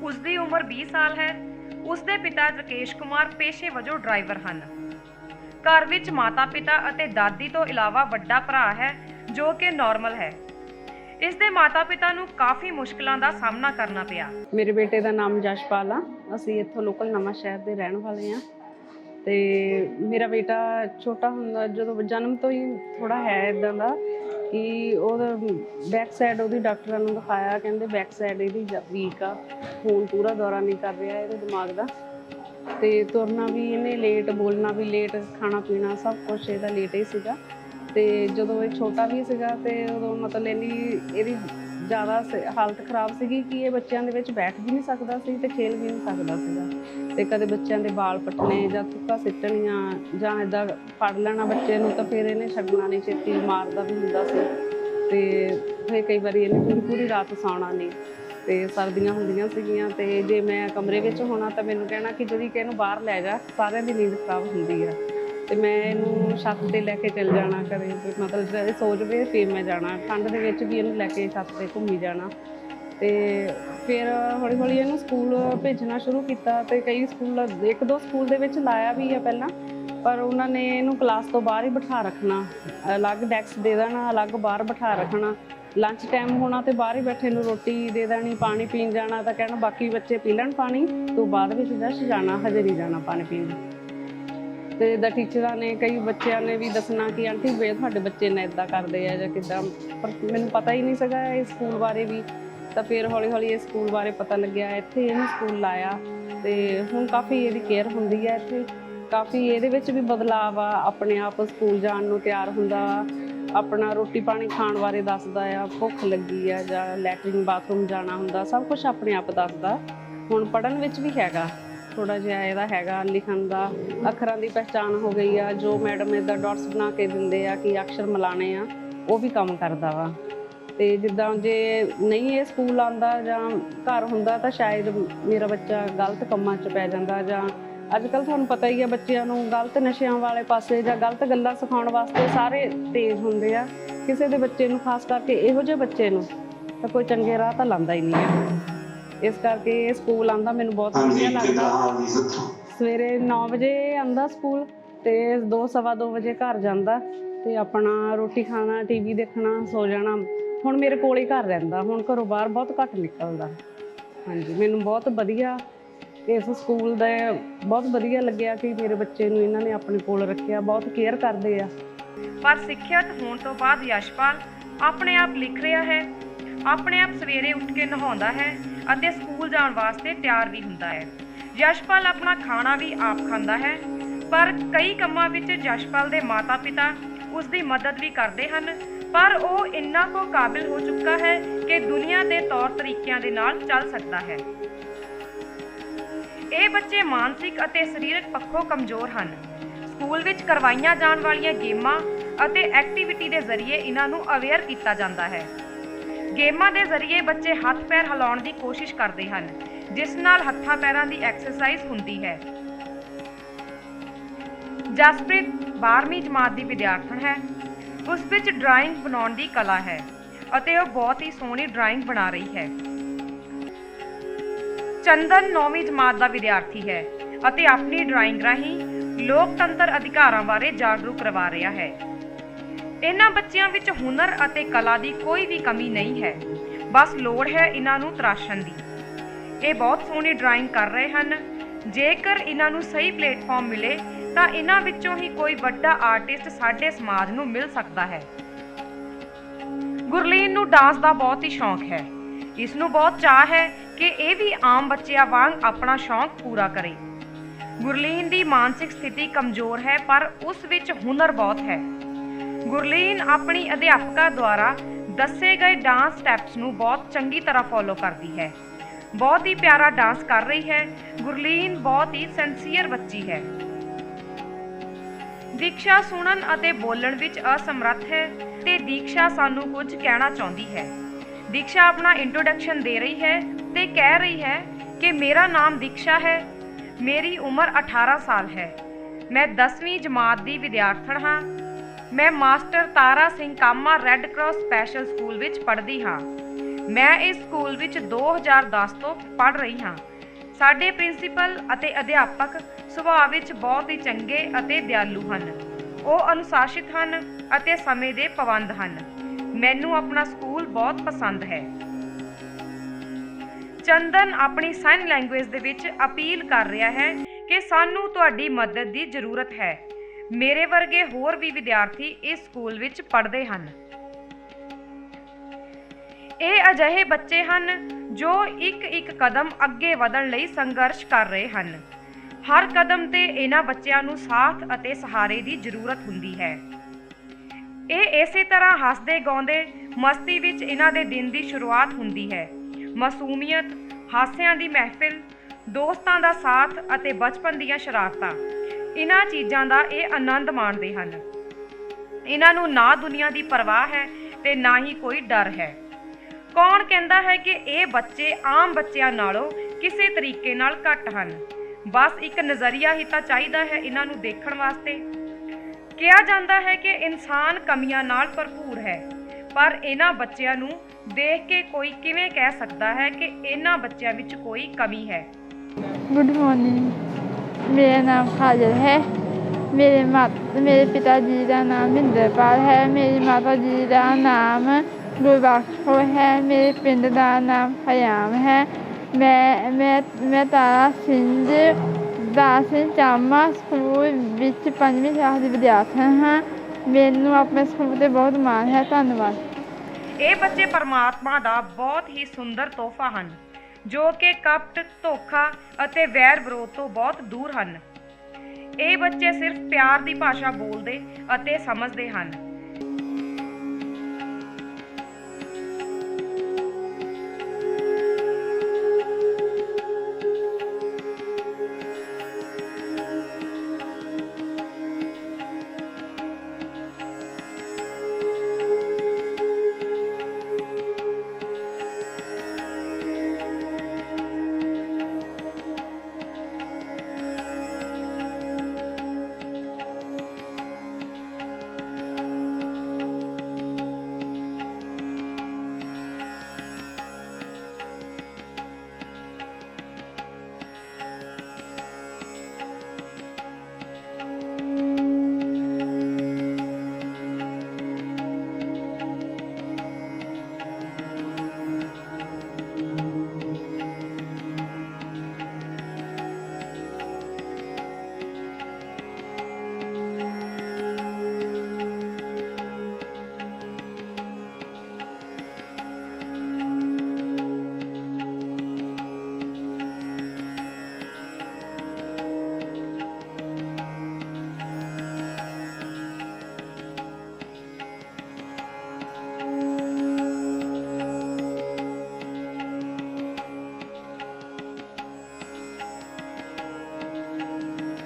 ਉਸ ਦੀ ਉਮਰ 20 ਸਾਲ ਹੈ ਉਸ ਦੇ ਪਿਤਾ ਰਕੇਸ਼ ਕੁਮਾਰ ਪੇਸ਼ੇ ਵਜੋਂ ਡਰਾਈਵਰ ਹਨ। ਘਰ ਵਿੱਚ ਮਾਤਾ-ਪਿਤਾ ਅਤੇ ਦਾਦੀ ਤੋਂ ਇਲਾਵਾ ਵੱਡਾ ਭਰਾ ਹੈ, ਜੋ ਕਿ ਨਾਰਮਲ ਹੈ। ਇਸ ਦੇ ਮਾਤਾ-ਪਿਤਾ ਨੂੰ ਕਾਫੀ ਮੁਸ਼ਕਲਾਂ ਦਾ ਸਾਹਮਣਾ ਕਰਨਾ ਪਿਆ। ਮੇਰੇ ਬੇਟੇ ਦਾ ਨਾਮ ਜਸ਼ਪਾਲ ਆ। ਅਸੀਂ ਇੱਥੋਂ ਲੋਕਲ ਨਵਾਂ ਸ਼ਹਿਰ ਦੇ ਰਹਿਣ ਵਾਲੇ ਆ। ਤੇ ਮੇਰਾ ਬੇਟਾ ਛੋਟਾ ਹੁੰਦਾ, ਜਦੋਂ ਜਨਮ ਤੋਂ ਹੀ ਥੋੜਾ ਹੈ ਇਦਾਂ ਦਾ ਕਿ ਉਹਦਾ ਬੈਕ ਸਾਈਡ ਉਹਦੀ ਡਾਕਟਰਾਂ ਨੂੰ ਦਿਖਾਇਆ, ਕਹਿੰਦੇ ਬੈਕ ਸਾਈਡ ਇਹਦੀ ਵੀਕ ਆ, ਖੂਨ ਪੂਰਾ ਦੌਰਾ ਨਹੀਂ ਕਰ ਰਿਹਾ ਇਹਦੇ ਦਿਮਾਗ ਦਾ। ਤੇ ਤੁਰਨਾ ਵੀ ਇਹਨੇ ਲੇਟ ਬੋਲਣਾ ਵੀ ਲੇਟ ਖਾਣਾ ਪੀਣਾ ਸਭ ਕੁਝ ਇਹਦਾ ਲੇਟ ਹੀ ਸੀਗਾ। ਤੇ ਜਦੋਂ ਇਹ ਛੋਟਾ ਵੀ ਸੀਗਾ ਤੇ ਉਦੋਂ ਮਤਲਬ ਇਹਦੀ ਇਹਦੀ ਜ਼ਿਆਦਾ ਸ- ਹਾਲਤ ਖਰਾਬ ਸੀਗੀ ਕਿ ਇਹ ਬੱਚਿਆਂ ਦੇ ਵਿੱਚ ਬੈਠ ਵੀ ਨਹੀਂ ਸਕਦਾ ਸੀ ਤੇ ਖੇਲ ਵੀ ਨਹੀਂ ਸਕਦਾ ਸੀਗਾ। ਤੇ ਕਦੇ ਬੱਚਿਆਂ ਦੇ ਵਾਲ ਪੱਟਣੇ ਜਾਂ ਥੁੱਕਾ ਸਿੱਟਣੀਆਂ ਜਾਂ ਇਦਾਂ ਫੜ ਲੈਣਾ ਬੱਚੇ ਨੂੰ ਤਾਂ ਫਿਰ ਇਹਨੇ ਛੱਡਣਾ ਨਹੀਂ, ਛੇਤੀ ਮਾਰਦਾ ਵੀ ਹੁੰਦਾ ਸੀ। ਤੇ ਫਿਰ ਕਈ ਵਾਰੀ ਇਹਨੇ ਪੂਰੀ ਪੂਰੀ ਰਾਤ ਸੌਣਾ ਨਹੀਂ ਤੇ ਸਰਦੀਆਂ ਹੁੰਦੀਆਂ ਸੀਗੀਆਂ ਤੇ ਜੇ ਮੈਂ ਕਮਰੇ ਵਿੱਚ ਹੋਣਾ ਤਾਂ ਮੈਨੂੰ ਕਹਿਣਾ ਕਿ ਜਦੀ ਕਿ ਇਹਨੂੰ ਬਾਹਰ ਲੈ ਜਾ, ਸਾਰਿਆਂ ਦੀ ਨੀਂਦ ਖਰਾਬ ਹੁੰਦੀ ਆ। ਤੇ ਮੈਂ ਇਹਨੂੰ ਛੱਤ ਤੇ ਲੈ ਕੇ ਚੱਲ ਜਾਣਾ ਕਰੇ ਮਤਲਬ ਜੇ ਇਹ ਸੋਚ ਫਿਰ ਮੈਂ ਜਾਣਾ। ਠੰਡ ਦੇ ਵਿੱਚ ਵੀ ਇਹਨੂੰ ਲੈ ਕੇ ਛੱਤ ਤੇ ਘੁੰਮੀ ਜਾਣਾ। ਤੇ ਫਿਰ ਹੌਲੀ ਹੌਲੀ ਇਹਨੂੰ ਸਕੂਲ ਭੇਜਣਾ ਸ਼ੁਰੂ ਕੀਤਾ ਤੇ ਕਈ ਸਕੂਲ, ਇੱਕ ਦੋ ਸਕੂਲ ਦੇ ਵਿੱਚ ਲਾਇਆ ਵੀ ਹੈ ਪਹਿਲਾਂ, ਪਰ ਉਹਨਾਂ ਨੇ ਇਹਨੂੰ ਕਲਾਸ ਤੋਂ ਬਾਹਰ ਹੀ ਬਿਠਾ ਰੱਖਣਾ। ਅਲੱਗ ਡੈਸਕ ਦੇ ਦੇਣਾ, ਅਲੱਗ ਬਾਹਰ ਬਿਠਾ ਰੱਖਣਾ। ਲੰਚ ਟਾਈਮ ਹੋਣਾ ਤੇ ਬਾਹਰ ਹੀ ਬੈਠੇ ਨੂੰ ਰੋਟੀ ਦੇ ਦੇਣੀ, ਪਾਣੀ ਪੀਣ ਜਾਣਾ ਤਾਂ ਕਹਿਣਾ ਬਾਕੀ ਬੱਚੇ ਪੀ ਲੈਣ ਪਾਣੀ, ਤੂੰ ਬਾਅਦ ਵਿੱਚ ਜਸ਼ ਜਾਣਾ, ਹਜੇ ਨਹੀਂ ਜਾਣਾ ਪਾਣੀ ਪੀਣ। ਤੇ ਦਾ ਟੀਚਰਾਂ ਨੇ, ਕਈ ਬੱਚਿਆਂ ਨੇ ਵੀ ਦੱਸਣਾ ਕਿ ਆਂਟੀ ਵੇ, ਤੁਹਾਡੇ ਬੱਚੇ ਨੇ ਇਦਾਂ ਕਰਦੇ ਆ ਜਾਂ ਕਿਦਾਂ? ਪਰ ਮੈਨੂੰ ਪਤਾ ਹੀ ਨਹੀਂ ਸੀਗਾ ਇਹ ਸਕੂਲ ਬਾਰੇ ਵੀ। ਤਾਂ ਫਿਰ ਹੌਲੀ ਹੌਲੀ ਇਹ ਸਕੂਲ ਬਾਰੇ ਪਤਾ ਲੱਗਿਆ। ਇੱਥੇ ਇਹਨੂੰ ਸਕੂਲ ਲਾਇਆ ਤੇ ਹੁਣ ਕਾਫੀ ਇਹਦੀ ਕੇਅਰ ਹੁੰਦੀ ਹੈ ਇੱਥੇ। ਕਾਫੀ ਇਹਦੇ ਵਿੱਚ ਵੀ ਬਦਲਾਅ ਆ। ਆਪਣੇ ਆਪ ਸਕੂਲ ਜਾਣ ਨੂੰ ਤਿਆਰ ਹੁੰਦਾ। ਵਾ ਆਪਣਾ ਰੋਟੀ ਪਾਣੀ ਖਾਣ ਬਾਰੇ ਦੱਸਦਾ ਆ। ਭੁੱਖ ਲੱਗੀ ਆ ਜਾਂ ਲੈਟਰਿੰਗ ਬਾਥਰੂਮ ਜਾਣਾ ਹੁੰਦਾ। ਸਭ ਕੁਝ ਆਪਣੇ ਆਪ ਦੱਸਦਾ। ਹੁਣ ਪੜਨ ਵਿੱਚ ਵੀ ਹੈਗਾ। ਥੋੜਾ ਜਿਹਾ ਇਹਦਾ ਹੈਗਾ ਲਿਖਣ ਦਾ, ਅੱਖਰਾਂ ਦੀ ਪਛਾਣ ਹੋ ਗਈ ਆ, ਜੋ ਮੈਡਮ ਇਹਦਾ ਡਾਟਸ ਬਣਾ ਕੇ ਦਿੰਦੇ ਆ ਕਿ ਅਕਸ਼ਰ ਮਿਲਾਣੇ ਆ, ਉਹ ਵੀ ਕੰਮ ਕਰਦਾ ਵਾ। ਤੇ ਜਿੱਦਾਂ ਜੇ ਨਹੀਂ ਇਹ ਸਕੂਲ ਆਂਦਾ ਜਾਂ ਘਰ ਹੁੰਦਾ ਤਾਂ ਸ਼ਾਇਦ ਮੇਰਾ ਬੱਚਾ ਗਲਤ ਕੰਮਾਂ 'ਚ ਪੈ ਜਾਂਦਾ ਜਾਂ ਅੱਜ ਕੱਲ ਤੁਹਾਨੂੰ ਪਤਾ ਹੀ ਆ ਬੱਚਿਆਂ ਨੂੰ ਗਲਤ ਨਸ਼ਿਆਂ ਵਾਲੇ ਪਾਸੇ ਜਾਂ ਗਲਤ ਗੱਲਾਂ ਸਿਖਾਉਣ ਵਾਸਤੇ ਸਾਰੇ ਤੇਜ਼ ਹੁੰਦੇ ਆ। ਕਿਸੇ ਦੇ ਬੱਚੇ ਨੂੰ, ਖਾਸ ਕਰਕੇ ਇਹੋ ਜਿਹੇ ਬੱਚੇ ਨੂੰ ਤਾਂ ਕੋਈ ਚੰਗੇ ਰਾਹ ਤਾਂ ਲਾਂਦਾ ਹੀ ਨਹੀਂ ਹੈ ਇਸ ਕਰਕੇ ਇਹ ਸਕੂਲ ਆਂਦਾ ਮੈਨੂੰ ਬਹੁਤ ਵਧੀਆ ਲੱਗਦਾ। ਸਵੇਰੇ 9 ਵਜੇ ਆਂਦਾ ਸਕੂਲ ਤੇ 2 ਸਵਾ 2 ਵਜੇ ਘਰ ਜਾਂਦਾ ਤੇ ਆਪਣਾ ਰੋਟੀ ਖਾਣਾ ਟੀਵੀ ਦੇਖਣਾ ਸੋ ਜਾਣਾ। ਹੁਣ ਮੇਰੇ ਕੋਲ ਹੀ ਘਰ ਰਹਿੰਦਾ ਹੁਣ ਘਰੋਂ ਬਾਹਰ ਬਹੁਤ ਘੱਟ ਨਿਕਲਦਾ। ਹਾਂਜੀ ਮੈਨੂੰ ਬਹੁਤ ਵਧੀਆ ਇਸ ਸਕੂਲ ਦਾ ਬਹੁਤ ਵਧੀਆ ਲੱਗਿਆ ਕਿ ਮੇਰੇ ਬੱਚੇ ਨੂੰ ਇਹਨਾਂ ਨੇ ਆਪਣੇ ਕੋਲ ਰੱਖਿਆ ਬਹੁਤ ਕੇਅਰ ਕਰਦੇ ਆ। ਪਰ ਸਿੱਖਿਅਤ ਹੋਣ ਤੋਂ ਬਾਅਦ ਯਸ਼ਪਾਲ ਆਪਣੇ ਆਪ ਲਿਖ ਰਿਹਾ ਹੈ ਆਪਣੇ ਆਪ ਸਵੇਰੇ ਉੱਠ ਕੇ ਨਹਾਉਂਦਾ ਹੈ ਅਤੇ ਸਕੂਲ ਜਾਣ ਵਾਸਤੇ ਤਿਆਰ ਵੀ ਹੁੰਦਾ ਹੈ। ਯਸ਼ਪਾਲ ਆਪਣਾ ਖਾਣਾ ਵੀ ਆਪ ਖਾਂਦਾ ਹੈ, ਪਰ ਕਈ ਕੰਮਾਂ ਵਿੱਚ ਯਸ਼ਪਾਲ ਦੇ ਮਾਤਾ-ਪਿਤਾ ਉਸ ਦੀ ਮਦਦ ਵੀ ਕਰਦੇ ਹਨ, ਪਰ ਉਹ ਇੰਨਾ ਕੋ ਕਾਬਿਲ ਹੋ ਚੁੱਕਾ ਹੈ ਕਿ ਦੁਨੀਆ ਦੇ ਤੌਰ ਤਰੀਕਿਆਂ ਦੇ ਨਾਲ ਚੱਲ ਸਕਦਾ ਹੈ। ਇਹ ਬੱਚੇ ਮਾਨਸਿਕ ਅਤੇ ਸਰੀਰਕ ਪੱਖੋਂ ਕਮਜ਼ੋਰ ਹਨ। ਸਕੂਲ ਵਿੱਚ ਕਰਵਾਈਆਂ ਜਾਣ ਵਾਲੀਆਂ ਗੇਮਾਂ ਅਤੇ ਐਕਟੀਵਿਟੀ ਦੇ ਜ਼ਰੀਏ ਇਹਨਾਂ ਨੂੰ ਅਵੇਅਰ ਕੀਤਾ ਜਾਂਦਾ ਹੈ। ਗੇਮਾਂ ਦੇ ਜ਼ਰੀਏ ਬੱਚੇ ਹੱਥ ਪੈਰ ਹਿਲਾਉਣ ਦੀ ਕੋਸ਼ਿਸ਼ ਕਰਦੇ ਹਨ, ਜਿਸ ਨਾਲ ਹੱਥਾਂ ਪੈਰਾਂ ਦੀ ਐਕਸਰਸਾਈਜ਼ ਹੁੰਦੀ ਹੈ। ਜਸਪ੍ਰੀਤ 12ਵੀਂ ਜਮਾਤ ਦੀ ਵਿਦਿਆਰਥਣ ਹੈ। ਉਸ ਵਿੱਚ ਡਰਾਇੰਗ ਬਣਾਉਣ ਦੀ ਕਲਾ ਹੈ ਅਤੇ ਉਹ ਬਹੁਤ ਹੀ ਸੋਹਣੀ ਡਰਾਇੰਗ ਬਣਾ ਰਹੀ ਹੈ। ਚੰਦਨ 9ਵੀਂ ਜਮਾਤ ਦਾ ਵਿਦਿਆਰਥੀ ਹੈ ਅਤੇ ਆਪਣੀ ਡਰਾਇੰਗ ਰਾਹੀਂ ਲੋਕਤੰਤਰ ਅਧਿਕਾਰਾਂ ਬਾਰੇ ਜਾਗਰੂਕ ਕਰਵਾ ਰਿਹਾ ਹੈ। ਇਹਨਾਂ ਬੱਚਿਆਂ ਵਿੱਚ ਹੁਨਰ ਅਤੇ ਕਲਾ ਦੀ ਕੋਈ ਵੀ ਕਮੀ ਨਹੀਂ ਹੈ। ਬਸ ਲੋੜ ਹੈ ਇਹਨਾਂ ਨੂੰ ਤਰਾਸ਼ਣ ਦੀ। ਇਹ ਬਹੁਤ ਸੋਹਣੀ ਡਰਾਇੰਗ ਕਰ ਰਹੇ ਹਨ। ਜੇਕਰ ਇਹਨਾਂ ਨੂੰ ਸਹੀ ਪਲੇਟਫਾਰਮ ਮਿਲੇ, ਤਾਂ ਇਹਨਾਂ ਵਿੱਚੋਂ ਹੀ ਕੋਈ ਵੱਡਾ ਆਰਟਿਸਟ ਸਾਡੇ ਸਮਾਜ ਨੂੰ ਮਿਲ ਸਕਦਾ ਹੈ। ਗੁਰਲੀਨ ਨੂੰ ਡਾਂਸ ਦਾ ਬਹੁਤ ਹੀ ਸ਼ੌਂਕ ਹੈ। ਇਸ ਨੂੰ ਬਹੁਤ ਚਾਹ ਹੈ ਕਿ ਇਹ ਵੀ ਆਮ ਬੱਚਿਆਂ ਵਾਂਗ ਆਪਣਾ ਸ਼ੌਂਕ ਪੂਰਾ ਕਰੇ। ਗੁਰਲੀਨ ਦੀ ਮਾਨਸਿਕ ਸਥਿਤੀ ਕਮਜ਼ੋਰ ਹੈ, ਪਰ ਉਸ ਵਿੱਚ ਹੁਨਰ ਬਹੁਤ ਹੈ। ਗੁਰਲੀਨ ਆਪਣੀ ਅਧਿਆਪਕਾ ਦੁਆਰਾ ਦੱਸੇ ਗਏ ਡਾਂਸ ਸਟੈਪਸ ਨੂੰ ਬਹੁਤ ਚੰਗੀ ਤਰ੍ਹਾਂ ਫੋਲੋ ਕਰਦੀ ਹੈ। ਬਹੁਤ ਹੀ ਪਿਆਰਾ ਡਾਂਸ ਕਰ ਰਹੀ ਹੈ। ਗੁਰਲੀਨ ਬਹੁਤ ਹੀ ਸੈਂਸੀਅਰ ਬੱਚੀ ਹੈ। ਦੀਕਸ਼ਾ ਸੁਣਨ ਅਤੇ ਬੋਲਣ ਵਿੱਚ ਅਸਮਰੱਥ ਹੈ ਤੇ ਦੀਕਸ਼ਾ ਸਾਨੂੰ ਕੁਝ ਕਹਿਣਾ ਚਾਹੁੰਦੀ ਹੈ। ਦੀਕਸ਼ਾ ਆਪਣਾ ਇੰਟਰੋਡਕਸ਼ਨ ਦੇ ਰਹੀ ਹੈ ਤੇ ਕਹਿ ਰਹੀ ਹੈ ਕਿ ਮੇਰਾ ਨਾਮ ਦੀਕਸ਼ਾ ਹੈ। ਮੇਰੀ ਉਮਰ 18 ਸਾਲ ਹੈ। ਮੈਂ 10ਵੀਂ ਜਮਾਤ ਦੀ ਵਿਦਿਆਰਥਣ ਹਾਂ। ਮੈਂ master Tara Singh Kama red cross special school ਵਿੱਚ ਪੜ੍ਹਦੀ ਹਾਂ। ਮੈਂ ਇਸ ਸਕੂਲ ਵਿੱਚ 2010 ਤੋਂ ਪੜ੍ਹ ਰਹੀ ਹਾਂ। ਸਾਡੇ ਪ੍ਰਿੰਸੀਪਲ ਅਤੇ ਅਧਿਆਪਕ ਸੁਭਾਅ ਵਿੱਚ ਬਹੁਤ ਹੀ ਚੰਗੇ ਅਤੇ ਦਿਆਲੂ ਹਨ। ਉਹ ਅਨੁਸ਼ਾਸਿਤ ਹਨ ਅਤੇ ਸਮੇਂ ਦੇ ਪਾਬੰਦ ਹਨ। ਮੈਨੂੰ ਆਪਣਾ ਸਕੂਲ ਬਹੁਤ ਪਸੰਦ ਹੈ। ਚੰਦਨ ਆਪਣੀ ਸਾਈਨ ਲੈਂਗੁਏਜ ਦੇ ਵਿੱਚ ਅਪੀਲ ਕਰ ਰਿਹਾ ਹੈ ਕਿ ਸਾਨੂੰ ਤੁਹਾਡੀ ਮਦਦ ਦੀ ਜ਼ਰੂਰਤ ਹੈ। ਮੇਰੇ ਵਰਗੇ ਹੋਰ ਵੀ ਵਿਦਿਆਰਥੀ ਇਸ ਸਕੂਲ ਵਿੱਚ ਪੜ੍ਹਦੇ ਹਨ। ਇਹ ਅਜਿਹੇ ਬੱਚੇ ਹਨ ਜੋ ਇੱਕ ਇੱਕ ਕਦਮ ਅੱਗੇ ਵਧਣ ਲਈ ਸੰਘਰਸ਼ ਕਰ ਰਹੇ ਹਨ। ਹਰ ਕਦਮ ਤੇ ਇਹਨਾਂ ਬੱਚਿਆਂ ਨੂੰ ਸਾਥ ਅਤੇ ਸਹਾਰੇ ਦੀ ਜ਼ਰੂਰਤ ਹੁੰਦੀ ਹੈ। ਇਹ ਇਸੇ ਤਰ੍ਹਾਂ ਹੱਸਦੇ, ਗਾਉਂਦੇ, ਮਸਤੀ ਵਿੱਚ ਇਹਨਾਂ ਦੇ ਦਿਨ ਦੀ ਸ਼ੁਰੂਆਤ ਹੁੰਦੀ ਹੈ। ਮਾਸੂਮੀਅਤ, ਹਾਸਿਆਂ ਦੀ ਮਹਿਫਿਲ, ਦੋਸਤਾਂ ਦਾ ਸਾਥ ਅਤੇ ਬਚਪਨ ਦੀਆਂ ਸ਼ਰਾਰਤਾਂ। ਇਹਨਾਂ ਚੀਜ਼ਾਂ ਦਾ ਇਹ ਆਨੰਦ ਮਾਣਦੇ ਹਨ। ਇਹਨਾਂ ਨੂੰ ਨਾ ਦੁਨੀਆ ਦੀ ਪਰਵਾਹ ਹੈ ਤੇ ਨਾ ਹੀ ਕੋਈ ਡਰ ਹੈ। ਕੌਣ ਕਹਿੰਦਾ ਹੈ ਕਿ ਇਹ ਬੱਚੇ ਆਮ ਬੱਚਿਆਂ ਨਾਲੋਂ ਕਿਸੇ ਤਰੀਕੇ ਨਾਲ ਘੱਟ ਹਨ? ਬਸ ਇੱਕ ਨਜ਼ਰੀਆ ਹੀ ਤਾਂ ਚਾਹੀਦਾ ਹੈ ਇਹਨਾਂ ਨੂੰ ਦੇਖਣ ਵਾਸਤੇ। ਕਿਹਾ ਜਾਂਦਾ ਹੈ ਕਿ ਇਨਸਾਨ ਕਮੀਆਂ ਨਾਲ ਭਰਪੂਰ ਹੈ, ਪਰ ਇਹਨਾਂ ਬੱਚਿਆਂ ਨੂੰ ਦੇਖ ਕੇ ਕੋਈ ਕਿਵੇਂ ਕਹਿ ਸਕਦਾ ਹੈ ਕਿ ਇਹਨਾਂ ਬੱਚਿਆਂ ਵਿੱਚ ਕੋਈ ਕਮੀ ਹੈ? ਗੁੱਡ ਮਾਰਨਿੰਗ ਮੇਰਾ ਨਾਮ ਖਾਜਲ ਹੈ। ਮੇਰੇ ਮਾਤ ਮੇਰੇ ਪਿਤਾ ਜੀ ਦਾ ਨਾਮ ਮਹਿੰਦਰਪਾਲ ਹੈ। ਮੇਰੀ ਮਾਤਾ ਜੀ ਦਾ ਨਾਮ ਗੁਰਬਖਸ਼ ਕੌਰ ਹੈ। ਮੇਰੇ ਪਿੰਡ ਦਾ ਨਾਮ ਹਯਾਮ ਹੈ। ਮੈਂ ਮੈਂ ਮੈਂ ਤਾਰਾ ਸਿੰਘ ਦਾ ਸਿੰਘ ਚਾਮਾ ਸਕੂਲ ਵਿੱਚ ਪੰਜਵੀਂ ਕਲਾਸ ਦੀ ਵਿਦਿਆਰਥਣ ਹਾਂ। ਮੈਨੂੰ ਆਪਣੇ ਸਕੂਲ ਤੇ ਬਹੁਤ ਮਾਣ ਹੈ। ਧੰਨਵਾਦ। ਇਹ ਬੱਚੇ ਪਰਮਾਤਮਾ ਦਾ ਬਹੁਤ ਹੀ ਸੁੰਦਰ ਤੋਹਫਾ ਹਨ। ਜੋ ਕਿ ਕਪਟ, ਧੋਖਾ ਅਤੇ ਵੈਰ ਵਿਰੋਧ ਤੋਂ ਬਹੁਤ ਦੂਰ ਹਨ। ਇਹ ਬੱਚੇ ਸਿਰਫ ਪਿਆਰ ਦੀ ਭਾਸ਼ਾ ਬੋਲਦੇ ਅਤੇ ਸਮਝਦੇ ਹਨ।